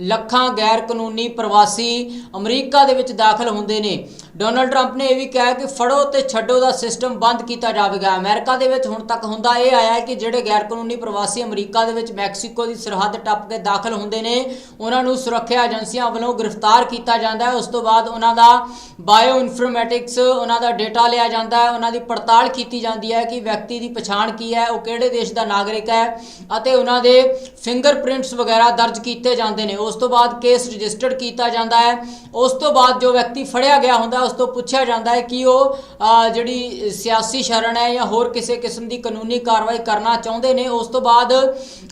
ਲੱਖਾਂ ਗੈਰ ਕਾਨੂੰਨੀ ਪ੍ਰਵਾਸੀ ਅਮਰੀਕਾ ਦੇ ਵਿੱਚ ਦਾਖਲ ਹੁੰਦੇ ਨੇ। ਡੋਨਲਡ ਟਰੰਪ ਨੇ ਇਹ ਵੀ ਕਿਹਾ ਕਿ ਫੜੋ ਤੇ ਛੱਡੋ ਦਾ ਸਿਸਟਮ ਬੰਦ ਕੀਤਾ ਜਾਵੇਗਾ। ਅਮਰੀਕਾ ਦੇ ਵਿੱਚ ਹੁਣ ਤੱਕ ਹੁੰਦਾ ਇਹ ਆਇਆ ਹੈ ਕਿ ਜਿਹੜੇ ਗੈਰ ਕਾਨੂੰਨੀ ਪ੍ਰਵਾਸੀ ਅਮਰੀਕਾ ਦੇ ਵਿੱਚ ਮੈਕਸੀਕੋ ਦੀ ਸਰਹੱਦ ਟੱਪ ਕੇ ਦਾਖਲ ਹੁੰਦੇ ਨੇ, ਉਹਨਾਂ ਨੂੰ ਸੁਰੱਖਿਆ ਏਜੰਸੀਆਂ ਵੱਲੋਂ ਗ੍ਰਿਫਤਾਰ ਕੀਤਾ ਜਾਂਦਾ ਹੈ। ਉਸ ਤੋਂ ਬਾਅਦ ਉਹਨਾਂ ਦਾ ਬਾਇਓ ਇਨਫੋਰਮੈਟਿਕਸ ਉਹਨਾਂ ਦਾ ਡਾਟਾ ਲਿਆ ਜਾਂਦਾ ਹੈ। ਉਹਨਾਂ ਦੀ ਪੜਤਾਲ ਕੀਤੀ ਜਾਂਦੀ ਹੈ ਕਿ ਵਿਅਕਤੀ ਦੀ ਪਛਾਣ ਕੀ ਹੈ, ਉਹ ਕਿਹੜੇ ਦੇਸ਼ ਦਾ ਨਾਗਰਿਕ ਹੈ ਅਤੇ ਉਹਨਾਂ ਦੇ ਫਿੰਗਰਪ੍ਰਿੰਟਸ ਵਗੈਰਾ ਦਰਜ ਕੀਤੇ ਜਾਂਦੇ ਨੇ। ਉਸ ਤੋਂ ਬਾਅਦ ਕੇਸ ਰਜਿਸਟਰਡ ਕੀਤਾ ਜਾਂਦਾ ਹੈ। ਉਸ ਤੋਂ ਬਾਅਦ ਜੋ ਵਿਅਕਤੀ ਫੜਿਆ ਗਿਆ ਹੁੰਦਾ, ਉਸ ਤੋਂ ਪੁੱਛਿਆ ਜਾਂਦਾ ਹੈ ਕਿ ਉਹ ਜਿਹੜੀ ਸਿਆਸੀ ਸ਼ਰਨ ਹੈ ਜਾਂ ਹੋਰ ਕਿਸੇ ਕਿਸਮ ਦੀ ਕਾਨੂੰਨੀ ਕਾਰਵਾਈ ਕਰਨਾ ਚਾਹੁੰਦੇ ਨੇ, ਉਸ ਤੋਂ ਬਾਅਦ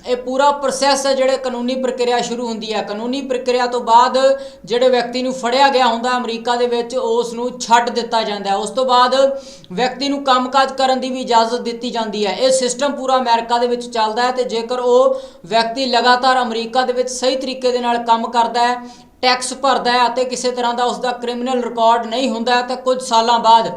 ਇਹ ਪੂਰਾ ਪ੍ਰੋਸੈਸ ਹੈ ਜਿਹੜੇ ਕਾਨੂੰਨੀ ਪ੍ਰਕਿਰਿਆ ਸ਼ੁਰੂ ਹੁੰਦੀ ਹੈ। ਕਾਨੂੰਨੀ ਪ੍ਰਕਿਰਿਆ ਤੋਂ ਬਾਅਦ ਜਿਹੜੇ ਵਿਅਕਤੀ ਨੂੰ ਫੜਿਆ ਗਿਆ ਹੁੰਦਾ ਅਮਰੀਕਾ ਦੇ ਵਿੱਚ, ਉਸ ਨੂੰ ਛੱਡ ਦਿੱਤਾ ਜਾਂਦਾ ਹੈ। ਉਸ ਤੋਂ ਬਾਅਦ ਵਿਅਕਤੀ ਨੂੰ ਕੰਮਕਾਜ ਕਰਨ ਦੀ ਵੀ ਇਜਾਜ਼ਤ ਦਿੱਤੀ ਜਾਂਦੀ ਹੈ। ਇਹ ਸਿਸਟਮ ਪੂਰਾ ਅਮਰੀਕਾ ਦੇ ਵਿੱਚ ਚੱਲਦਾ ਹੈ ਤੇ ਜੇਕਰ ਉਹ ਵਿਅਕਤੀ ਲਗਾਤਾਰ ਅਮਰੀਕਾ ਦੇ ਵਿੱਚ ਸਹੀ ਤਰੀਕੇ ਦੇ ਨਾਲ ਕੰਮ ਕਰਦਾ ਹੈ ਟੈਕਸ ਭਰਦਾ ਹੈ ਅਤੇ ਕਿਸੇ ਤਰ੍ਹਾਂ ਦਾ ਉਸ ਦਾ ਕ੍ਰਿਮੀਨਲ ਰਿਕਾਰਡ ਨਹੀਂ ਹੁੰਦਾ ਹੈ, ਤਾਂ ਕੁਝ ਸਾਲਾਂ ਬਾਅਦ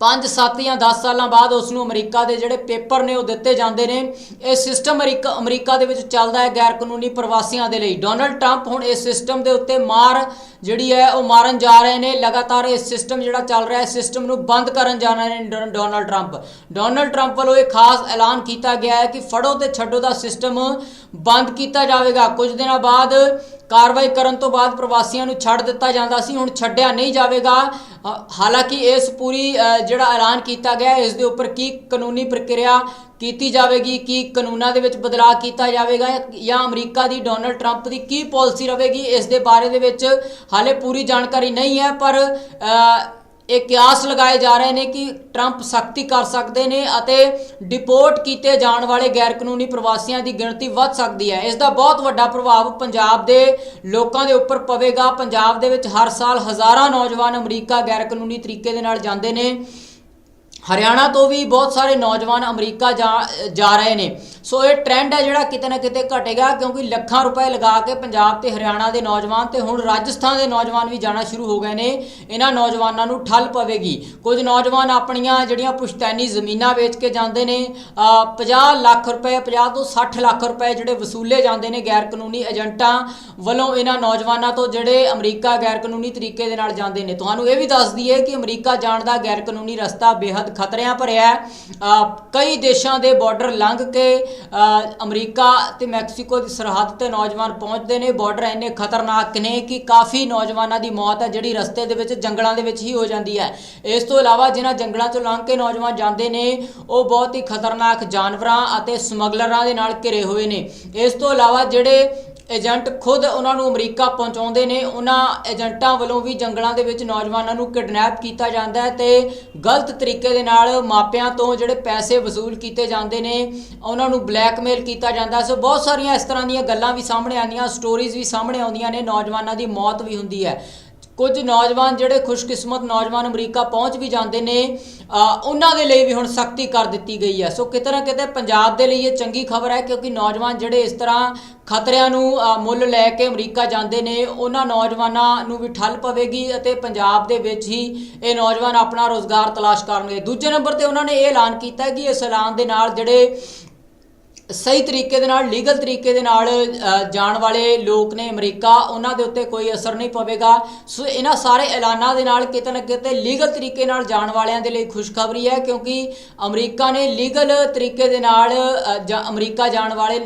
5 7 ਜਾਂ 10 ਸਾਲਾਂ ਬਾਅਦ ਉਸ ਨੂੰ ਅਮਰੀਕਾ ਦੇ ਜਿਹੜੇ ਪੇਪਰ ਨੇ ਉਹ ਦਿੱਤੇ ਜਾਂਦੇ ਨੇ। ਇਹ ਸਿਸਟਮ ਅਮਰੀਕਾ ਅਮਰੀਕਾ ਦੇ ਵਿੱਚ ਚੱਲਦਾ ਹੈ ਗੈਰ ਕਾਨੂੰਨੀ ਪ੍ਰਵਾਸੀਆਂ ਦੇ ਲਈ। ਡੋਨਲਡ ਟਰੰਪ ਹੁਣ ਇਸ ਸਿਸਟਮ ਦੇ ਉੱਤੇ ਮਾਰ ਜਿਹੜੀ ਹੈ ਉਹ ਮਾਰਨ ਜਾ ਰਹੇ ਨੇ। ਲਗਾਤਾਰ ਇਹ ਸਿਸਟਮ ਜਿਹੜਾ ਚੱਲ ਰਿਹਾ ਹੈ ਸਿਸਟਮ ਨੂੰ ਬੰਦ ਕਰਨ ਜਾ ਰਹੇ ਨੇ ਡੋਨਲਡ ਟਰੰਪ। ਡੋਨਲਡ ਟਰੰਪ ਵੱਲੋਂ ਇਹ ਖਾਸ ਐਲਾਨ ਕੀਤਾ ਗਿਆ ਹੈ ਕਿ ਫੜੋ ਤੇ ਛੱਡੋ ਦਾ ਸਿਸਟਮ ਬੰਦ ਕੀਤਾ ਜਾਵੇਗਾ। ਕੁਝ ਦਿਨਾਂ ਬਾਅਦ ਕਾਰਵਾਈ ਕਰਨ ਤੋਂ ਬਾਅਦ ਪ੍ਰਵਾਸੀਆਂ ਨੂੰ ਛੱਡ ਦਿੱਤਾ ਜਾਂਦਾ ਸੀ। ਹੁਣ ਛੱਡਿਆ ਨਹੀਂ ਜਾਵੇਗਾ। ਹਾਲਾਂਕਿ ਇਸ ਪੂਰੀ ਜਿਹੜਾ ਐਲਾਨ ਕੀਤਾ ਗਿਆ, ਇਸ ਦੇ ਉੱਪਰ ਕੀ ਕਾਨੂੰਨੀ ਪ੍ਰਕਿਰਿਆ ਕੀਤੀ ਜਾਵੇਗੀ, ਕੀ ਕਾਨੂੰਨਾਂ ਦੇ ਵਿੱਚ ਬਦਲਾਅ ਕੀਤਾ ਜਾਵੇਗਾ, ਜਾਂ ਅਮਰੀਕਾ ਦੀ ਡੋਨਲਡ ਟਰੰਪ ਦੀ ਕੀ ਪਾਲਿਸੀ ਰਹੇਗੀ, ਇਸ ਦੇ ਬਾਰੇ ਦੇ ਵਿੱਚ ਹਾਲੇ ਪੂਰੀ ਜਾਣਕਾਰੀ ਨਹੀਂ ਹੈ, ਪਰ ਇਹ ਕਿਆਸ ਲਗਾਏ ਜਾ ਰਹੇ ਨੇ ਕਿ ਟਰੰਪ ਸਖਤੀ ਕਰ ਸਕਦੇ ਨੇ ਅਤੇ ਡਿਪੋਰਟ ਕੀਤੇ ਜਾਣ ਵਾਲੇ ਗੈਰ ਕਾਨੂੰਨੀ ਪ੍ਰਵਾਸੀਆਂ ਦੀ ਗਿਣਤੀ ਵੱਧ ਸਕਦੀ ਹੈ। ਇਸ ਦਾ ਬਹੁਤ ਵੱਡਾ ਪ੍ਰਭਾਵ ਪੰਜਾਬ ਦੇ ਲੋਕਾਂ ਦੇ ਉੱਪਰ ਪਵੇਗਾ। ਪੰਜਾਬ ਦੇ ਵਿੱਚ ਹਰ ਸਾਲ ਹਜ਼ਾਰਾਂ ਨੌਜਵਾਨ ਅਮਰੀਕਾ ਗੈਰ ਕਾਨੂੰਨੀ ਤਰੀਕੇ ਦੇ ਨਾਲ ਜਾਂਦੇ ਨੇ। ਹਰਿਆਣਾ ਤੋਂ ਵੀ ਬਹੁਤ ਸਾਰੇ ਨੌਜਵਾਨ ਅਮਰੀਕਾ ਜਾ ਜਾ ਰਹੇ ਨੇ। ਸੋ ਇਹ ਟ੍ਰੈਂਡ ਹੈ ਜਿਹੜਾ ਕਿਤੇ ਨਾ ਕਿਤੇ ਘਟੇਗਾ ਕਿਉਂਕਿ ਲੱਖਾਂ ਰੁਪਏ ਲਗਾ ਕੇ ਪੰਜਾਬ ਤੇ ਹਰਿਆਣਾ ਦੇ ਨੌਜਵਾਨ ਤੇ ਹੁਣ ਰਾਜਸਥਾਨ ਦੇ ਨੌਜਵਾਨ ਵੀ ਜਾਣਾ ਸ਼ੁਰੂ ਹੋ ਗਏ ਨੇ। ਇਹਨਾਂ ਨੌਜਵਾਨਾਂ ਨੂੰ ਠੱਲ ਪਵੇਗੀ। ਕੁਝ ਨੌਜਵਾਨ ਆਪਣੀਆਂ ਜਿਹੜੀਆਂ ਪੁਸ਼ਤੈਨੀ ਜ਼ਮੀਨਾਂ ਵੇਚ ਕੇ ਜਾਂਦੇ ਨੇ ਅ, 50 ਲੱਖ ਰੁਪਏ 50 ਤੋਂ 60 ਲੱਖ ਰੁਪਏ ਜਿਹੜੇ ਵਸੂਲੇ ਜਾਂਦੇ ਨੇ ਗੈਰ ਕਾਨੂੰਨੀ ਏਜੰਟਾਂ ਵੱਲੋਂ ਇਹਨਾਂ ਨੌਜਵਾਨਾਂ ਤੋਂ ਜਿਹੜੇ ਅਮਰੀਕਾ ਗੈਰ ਕਾਨੂੰਨੀ ਤਰੀਕੇ ਦੇ ਨਾਲ ਜਾਂਦੇ ਨੇ। ਤੁਹਾਨੂੰ ਇਹ ਵੀ ਦੱਸ ਦਈਏ ਕਿ ਅਮਰੀਕਾ ਜਾਣ ਦਾ ਗੈਰ ਕਾਨੂੰਨੀ ਰਸਤਾ ਬੇਹੱਦ ਖਤਰਿਆਂ ਭਰਿਆ ਕਈ ਦੇਸ਼ਾਂ ਦੇ ਬਾਰਡਰ ਲੰਘ ਕੇ ਅਮਰੀਕਾ ਤੇ ਮੈਕਸੀਕੋ ਦੀ ਸਰਹੱਦ ਤੇ ਨੌਜਵਾਨ ਪਹੁੰਚਦੇ ਨੇ। ਬਾਰਡਰ ਇੰਨੇ ਖਤਰਨਾਕ ਨੇ ਕਿ ਕਾਫੀ ਨੌਜਵਾਨਾਂ ਦੀ ਮੌਤ ਹੈ, ਜਿਹੜੀ ਰਸਤੇ ਦੇ ਵਿੱਚ, ਜੰਗਲਾਂ ਦੇ ਵਿੱਚ ਹੀ ਹੋ ਜਾਂਦੀ ਹੈ। ਇਸ ਤੋਂ ਇਲਾਵਾ ਜਿਨ੍ਹਾਂ ਜੰਗਲਾਂ ਚੋਂ ਲੰਘ ਕੇ ਨੌਜਵਾਨ ਜਾਂਦੇ ਨੇ, ਉਹ ਬਹੁਤ ਹੀ ਖਤਰਨਾਕ ਜਾਨਵਰਾਂ ਅਤੇ ਸਮਗਲਰਾਂ ਦੇ ਨਾਲ ਘਿਰੇ ਹੋਏ ਨੇ। ਇਸ ਤੋਂ ਇਲਾਵਾ ਜਿਹੜੇ ਏਜੰਟ ਖੁਦ ਉਹਨਾਂ ਨੂੰ ਅਮਰੀਕਾ ਪਹੁੰਚਾਉਂਦੇ ਨੇ। ਉਹਨਾਂ ਏਜੰਟਾਂ ਵੱਲੋਂ ਵੀ ਜੰਗਲਾਂ ਦੇ ਵਿੱਚ ਨੌਜਵਾਨਾਂ ਨੂੰ ਕਿਡਨੈਪ ਕੀਤਾ ਜਾਂਦਾ ਹੈ ਤੇ ਗਲਤ ਤਰੀਕੇ ਦੇ ਨਾਲ ਮਾਪਿਆਂ ਤੋਂ ਜਿਹੜੇ ਪੈਸੇ ਵਸੂਲ ਕੀਤੇ ਜਾਂਦੇ ਨੇ, ਉਹਨਾਂ ਨੂੰ ਬਲੈਕਮੇਲ ਕੀਤਾ ਜਾਂਦਾ ਸੋ ਬਹੁਤ ਸਾਰੀਆਂ ਇਸ ਤਰ੍ਹਾਂ ਦੀਆਂ ਗੱਲਾਂ ਵੀ ਸਾਹਮਣੇ ਆਉਂਦੀਆਂ ਸਟੋਰੀਜ਼ ਵੀ ਸਾਹਮਣੇ ਆਉਂਦੀਆਂ ਨੇ। ਨੌਜਵਾਨਾਂ ਦੀ ਮੌਤ ਵੀ ਹੁੰਦੀ ਹੈ। ਕੁਝ ਨੌਜਵਾਨ ਜਿਹੜੇ ਖੁਸ਼ਕਿਸਮਤ ਨੌਜਵਾਨ ਅਮਰੀਕਾ ਪਹੁੰਚ ਵੀ ਜਾਂਦੇ ਨੇ ਉਹਨਾਂ ਦੇ ਲਈ ਵੀ ਹੁਣ ਸਖਤੀ ਕਰ ਦਿੱਤੀ ਗਈ ਹੈ। ਸੋ ਕਿਤੇ ਨਾ ਕਿਤੇ ਪੰਜਾਬ ਦੇ ਲਈ ਇਹ ਚੰਗੀ ਖਬਰ ਹੈ ਕਿਉਂਕਿ ਨੌਜਵਾਨ ਜਿਹੜੇ ਇਸ ਤਰ੍ਹਾਂ ਖਤਰਿਆਂ ਨੂੰ ਮੁੱਲ ਲੈ ਕੇ ਅਮਰੀਕਾ ਜਾਂਦੇ ਨੇ, ਉਹਨਾਂ ਨੌਜਵਾਨਾਂ ਨੂੰ ਵੀ ਠੱਲ ਪਵੇਗੀ ਅਤੇ ਪੰਜਾਬ ਦੇ ਵਿੱਚ ਹੀ ਇਹ ਨੌਜਵਾਨ ਆਪਣਾ ਰੋਜ਼ਗਾਰ ਤਲਾਸ਼ ਕਰਨਗੇ। ਦੂਜੇ ਨੰਬਰ ਤੇ ਉਹਨਾਂ ਨੇ ਇਹ ਐਲਾਨ ਕੀਤਾ ਕਿ ਇਸ ਐਲਾਨ ਦੇ ਨਾਲ ਜਿਹੜੇ ਸਹੀ ਤਰੀਕੇ ਦੇ ਨਾਲ ਲੀਗਲ ਤਰੀਕੇ ਦੇ ਨਾਲ ਜਾਣ ਵਾਲੇ ਲੋਕ ਨੇ ਅਮਰੀਕਾ ਉਹਨਾਂ ਦੇ ਉੱਤੇ ਕੋਈ ਅਸਰ ਨਹੀਂ ਪਵੇਗਾ। ਸੋ ਇਹਨਾਂ ਸਾਰੇ ਐਲਾਨਾਂ ਦੇ ਨਾਲ ਕਿਤੇ ਨਾ ਕਿਤੇ ਲੀਗਲ ਤਰੀਕੇ ਨਾਲ ਜਾਣ ਵਾਲਿਆਂ ਦੇ ਲਈ ਖੁਸ਼ਖਬਰੀ ਹੈ ਕਿਉਂਕਿ ਅਮਰੀਕਾ ਨੇ ਲੀਗਲ ਤਰੀਕੇ ਦੇ ਨਾਲ ਅ, ਅਮਰੀਕਾ ਜਾਣ ਵਾਲੇ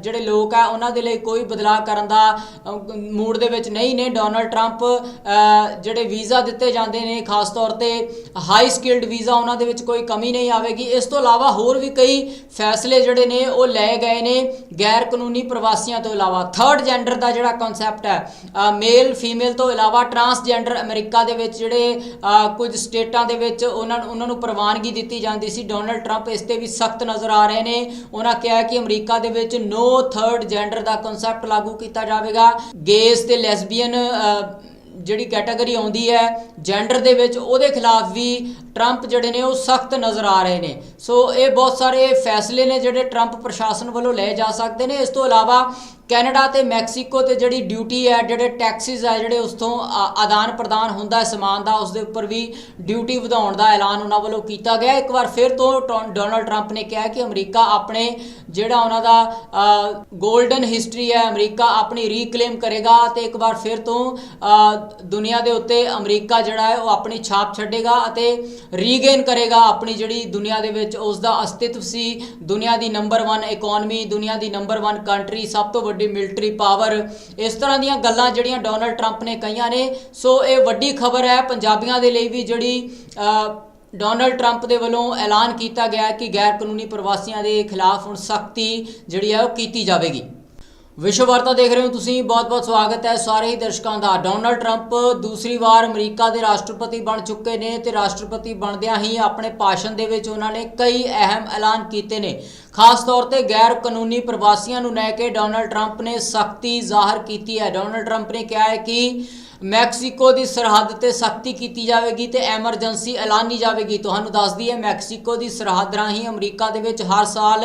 ਜਿਹੜੇ ਲੋਕ ਆ ਉਹਨਾਂ ਦੇ ਲਈ ਕੋਈ ਬਦਲਾਅ ਕਰਨ ਦਾ ਮੂਡ ਦੇ ਵਿੱਚ ਨਹੀਂ ਨੇ। ਡੋਨਲਡ ਟਰੰਪ ਜਿਹੜੇ ਵੀਜ਼ਾ ਦਿੱਤੇ ਜਾਂਦੇ ਨੇ ਖਾਸ ਤੌਰ ਤੇ ਹਾਈ ਸਕਿਲਡ ਵੀਜ਼ਾ ਉਹਨਾਂ ਦੇ ਵਿੱਚ ਕੋਈ ਕਮੀ ਨਹੀਂ ਆਵੇਗੀ। ਇਸ ਤੋਂ ਇਲਾਵਾ ਹੋਰ ਵੀ ਕਈ ਫੈਸਲੇ ਜਿਹੜੇ ਨੇ ਉਹ ਲਏ ਗਏ ਨੇ ਗੈਰ ਕਾਨੂੰਨੀ ਪ੍ਰਵਾਸੀਆਂ ਤੋਂ ਇਲਾਵਾ। ਥਰਡ ਜੈਂਡਰ ਦਾ ਜਿਹੜਾ ਕਨਸੈਪਟ ਹੈ ਮੇਲ ਫੀਮੇਲ ਤੋਂ ਇਲਾਵਾ ਟਰਾਂਸਜੈਂਡਰ ਅਮਰੀਕਾ ਦੇ ਵਿੱਚ ਜਿਹੜੇ ਕੁਝ ਸਟੇਟਾਂ ਦੇ ਵਿੱਚ ਉਹਨਾਂ ਨੂੰ ਉਹਨਾਂ ਨੂੰ ਪ੍ਰਵਾਨਗੀ ਦਿੱਤੀ ਜਾਂਦੀ ਸੀ। ਡੋਨਲਡ ਟਰੰਪ ਇਸ ਤੇ ਵੀ ਸਖਤ ਨਜ਼ਰ ਆ ਰਹੇ ਨੇ। ਉਹਨਾਂ ਕਿਹਾ ਕਿ ਅਮਰੀਕਾ ਦੇ ਵਿੱਚ ਨੋ ਥਰਡ ਜੈਂਡਰ ਦਾ ਕਨਸੈਪਟ ਲਾਗੂ ਕੀਤਾ ਜਾਵੇਗਾ। ਗੇਸ ਤੇ ਲੈਸਬੀਅਨ ਜਿਹੜੀ ਕੈਟਾਗਰੀ ਆਉਂਦੀ ਹੈ ਜੈਂਡਰ ਦੇ ਵਿੱਚ ਉਹਦੇ ਖਿਲਾਫ ਵੀ ਟਰੰਪ ਜਿਹੜੇ ਨੇ ਉਹ ਸਖਤ ਨਜ਼ਰ ਆ ਰਹੇ ਨੇ। ਸੋ ਇਹ ਬਹੁਤ ਸਾਰੇ ਫੈਸਲੇ ਨੇ ਜਿਹੜੇ ਟਰੰਪ ਪ੍ਰਸ਼ਾਸਨ ਵੱਲੋਂ ਲਏ ਜਾ ਸਕਦੇ ਨੇ। ਇਸ ਤੋਂ ਇਲਾਵਾ ਕੈਨੇਡਾ ਤੇ ਮੈਕਸੀਕੋ ਤੇ ਜਿਹੜੀ ਡਿਊਟੀ ਹੈ, ਜਿਹੜੇ ਟੈਕਸਿਸ ਹੈ, ਜਿਹੜੇ ਉਸ ਤੋਂ ਆਦਾਨ ਪ੍ਰਦਾਨ ਹੁੰਦਾ ਹੈ ਸਮਾਨ ਦਾ, ਉਸ ਦੇ ਉੱਪਰ ਵੀ ਡਿਊਟੀ ਵਧਾਉਣ ਦਾ ਐਲਾਨ ਉਹਨਾਂ ਵੱਲੋਂ ਕੀਤਾ ਗਿਆ। ਇੱਕ ਵਾਰ ਫਿਰ ਤੋਂ ਟੋ- ਡੋਨਾਲਡ ਟਰੰਪ ਨੇ ਕਿਹਾ ਕਿ ਅਮਰੀਕਾ ਆਪਣੇ ਜਿਹੜਾ ਉਹਨਾਂ ਦਾ 골ਡਨ ਹਿਸਟਰੀ ਹੈ, ਅਮਰੀਕਾ ਆਪਣੀ ਰੀਕਲੇਮ ਕਰੇਗਾ ਤੇ ਇੱਕ ਵਾਰ ਫਿਰ ਤੋਂ ਦੁਨੀਆ ਦੇ ਉੱਤੇ ਅਮਰੀਕਾ ਜਿਹੜਾ ਹੈ ਉਹ ਆਪਣੀ ਛਾਪ ਛੱਡੇਗਾ ਅਤੇ ਰੀਗੇਨ ਕਰੇਗਾ ਆਪਣੀ ਜਿਹੜੀ ਦੁਨੀਆ ਦੇ ਵਿੱਚ ਉਸ ਦਾ ਅਸਤਿਤਵ ਸੀ। ਦੁਨੀਆ ਦੀ ਨੰਬਰ 1 ਇਕਨੋਮੀ ਦੁਨੀਆ ਦੀ ਨੰਬਰ 1 ਕੰਟਰੀ ਸਭ ਤੋਂ ਵੱਡੀ ਮਿਲਟਰੀ ਪਾਵਰ ਇਸ ਤਰ੍ਹਾਂ ਦੀਆਂ ਗੱਲਾਂ ਜਿਹੜੀਆਂ ਡੋਨਲਡ ਟਰੰਪ ਨੇ ਕਹੀਆਂ ਨੇ। ਸੋ ਇਹ ਵੱਡੀ ਖਬਰ ਹੈ, ਪੰਜਾਬੀਆਂ ਦੇ ਲਈ ਵੀ ਜਿਹੜੀ ਡੋਨਲਡ ਟਰੰਪ ਦੇ ਵੱਲੋਂ ਐਲਾਨ ਕੀਤਾ ਗਿਆ ਕਿ ਗੈਰ ਕਾਨੂੰਨੀ ਪ੍ਰਵਾਸੀਆਂ ਦੇ ਖਿਲਾਫ ਹੁਣ ਸਖਤੀ ਜਿਹੜੀ ਹੈ ਉਹ ਕੀਤੀ ਜਾਵੇਗੀ। ਵਿਸ਼ਵ ਵਾਰਤਾ ਦੇਖ ਰਹੇ ਹੋ ਤੁਸੀਂ। ਬਹੁਤ-ਬਹੁਤ ਸਵਾਗਤ ਹੈ ਸਾਰੇ ਹੀ ਦਰਸ਼ਕਾਂ ਦਾ। ਡੋਨਲਡ ਟਰੰਪ ਦੂਸਰੀ ਵਾਰ ਅਮਰੀਕਾ ਦੇ ਰਾਸ਼ਟਰਪਤੀ ਬਣ ਚੁੱਕੇ ਨੇ ਤੇ ਰਾਸ਼ਟਰਪਤੀ ਬਣਦਿਆਂ ਹੀ ਆਪਣੇ ਭਾਸ਼ਣ ਦੇ ਵਿੱਚ ਉਹਨਾਂ ਨੇ ਕਈ ਅਹਿਮ ਐਲਾਨ ਕੀਤੇ ਨੇ। ਖਾਸ ਤੌਰ ਤੇ ਗੈਰ ਕਾਨੂੰਨੀ ਪ੍ਰਵਾਸੀਆਂ ਨੂੰ ਲੈ ਕੇ ਡੋਨਲਡ ਟਰੰਪ ਨੇ ਸਖਤੀ ਜ਼ਾਹਰ ਕੀਤੀ ਹੈ। ਡੋਨਲਡ ਟਰੰਪ ਨੇ ਕਿਹਾ ਹੈ ਕਿ ਮੈਕਸੀਕੋ ਦੀ ਸਰਹੱਦ ਤੇ ਸਖਤੀ ਕੀਤੀ ਜਾਵੇਗੀ ਤੇ ਐਮਰਜੈਂਸੀ ਐਲਾਨੀ ਜਾਵੇਗੀ। ਤੁਹਾਨੂੰ ਦੱਸ ਦਈਏ, ਮੈਕਸੀਕੋ ਦੀ ਸਰਹੱਦ ਰਾਹੀਂ ਅਮਰੀਕਾ ਦੇ ਵਿੱਚ ਹਰ ਸਾਲ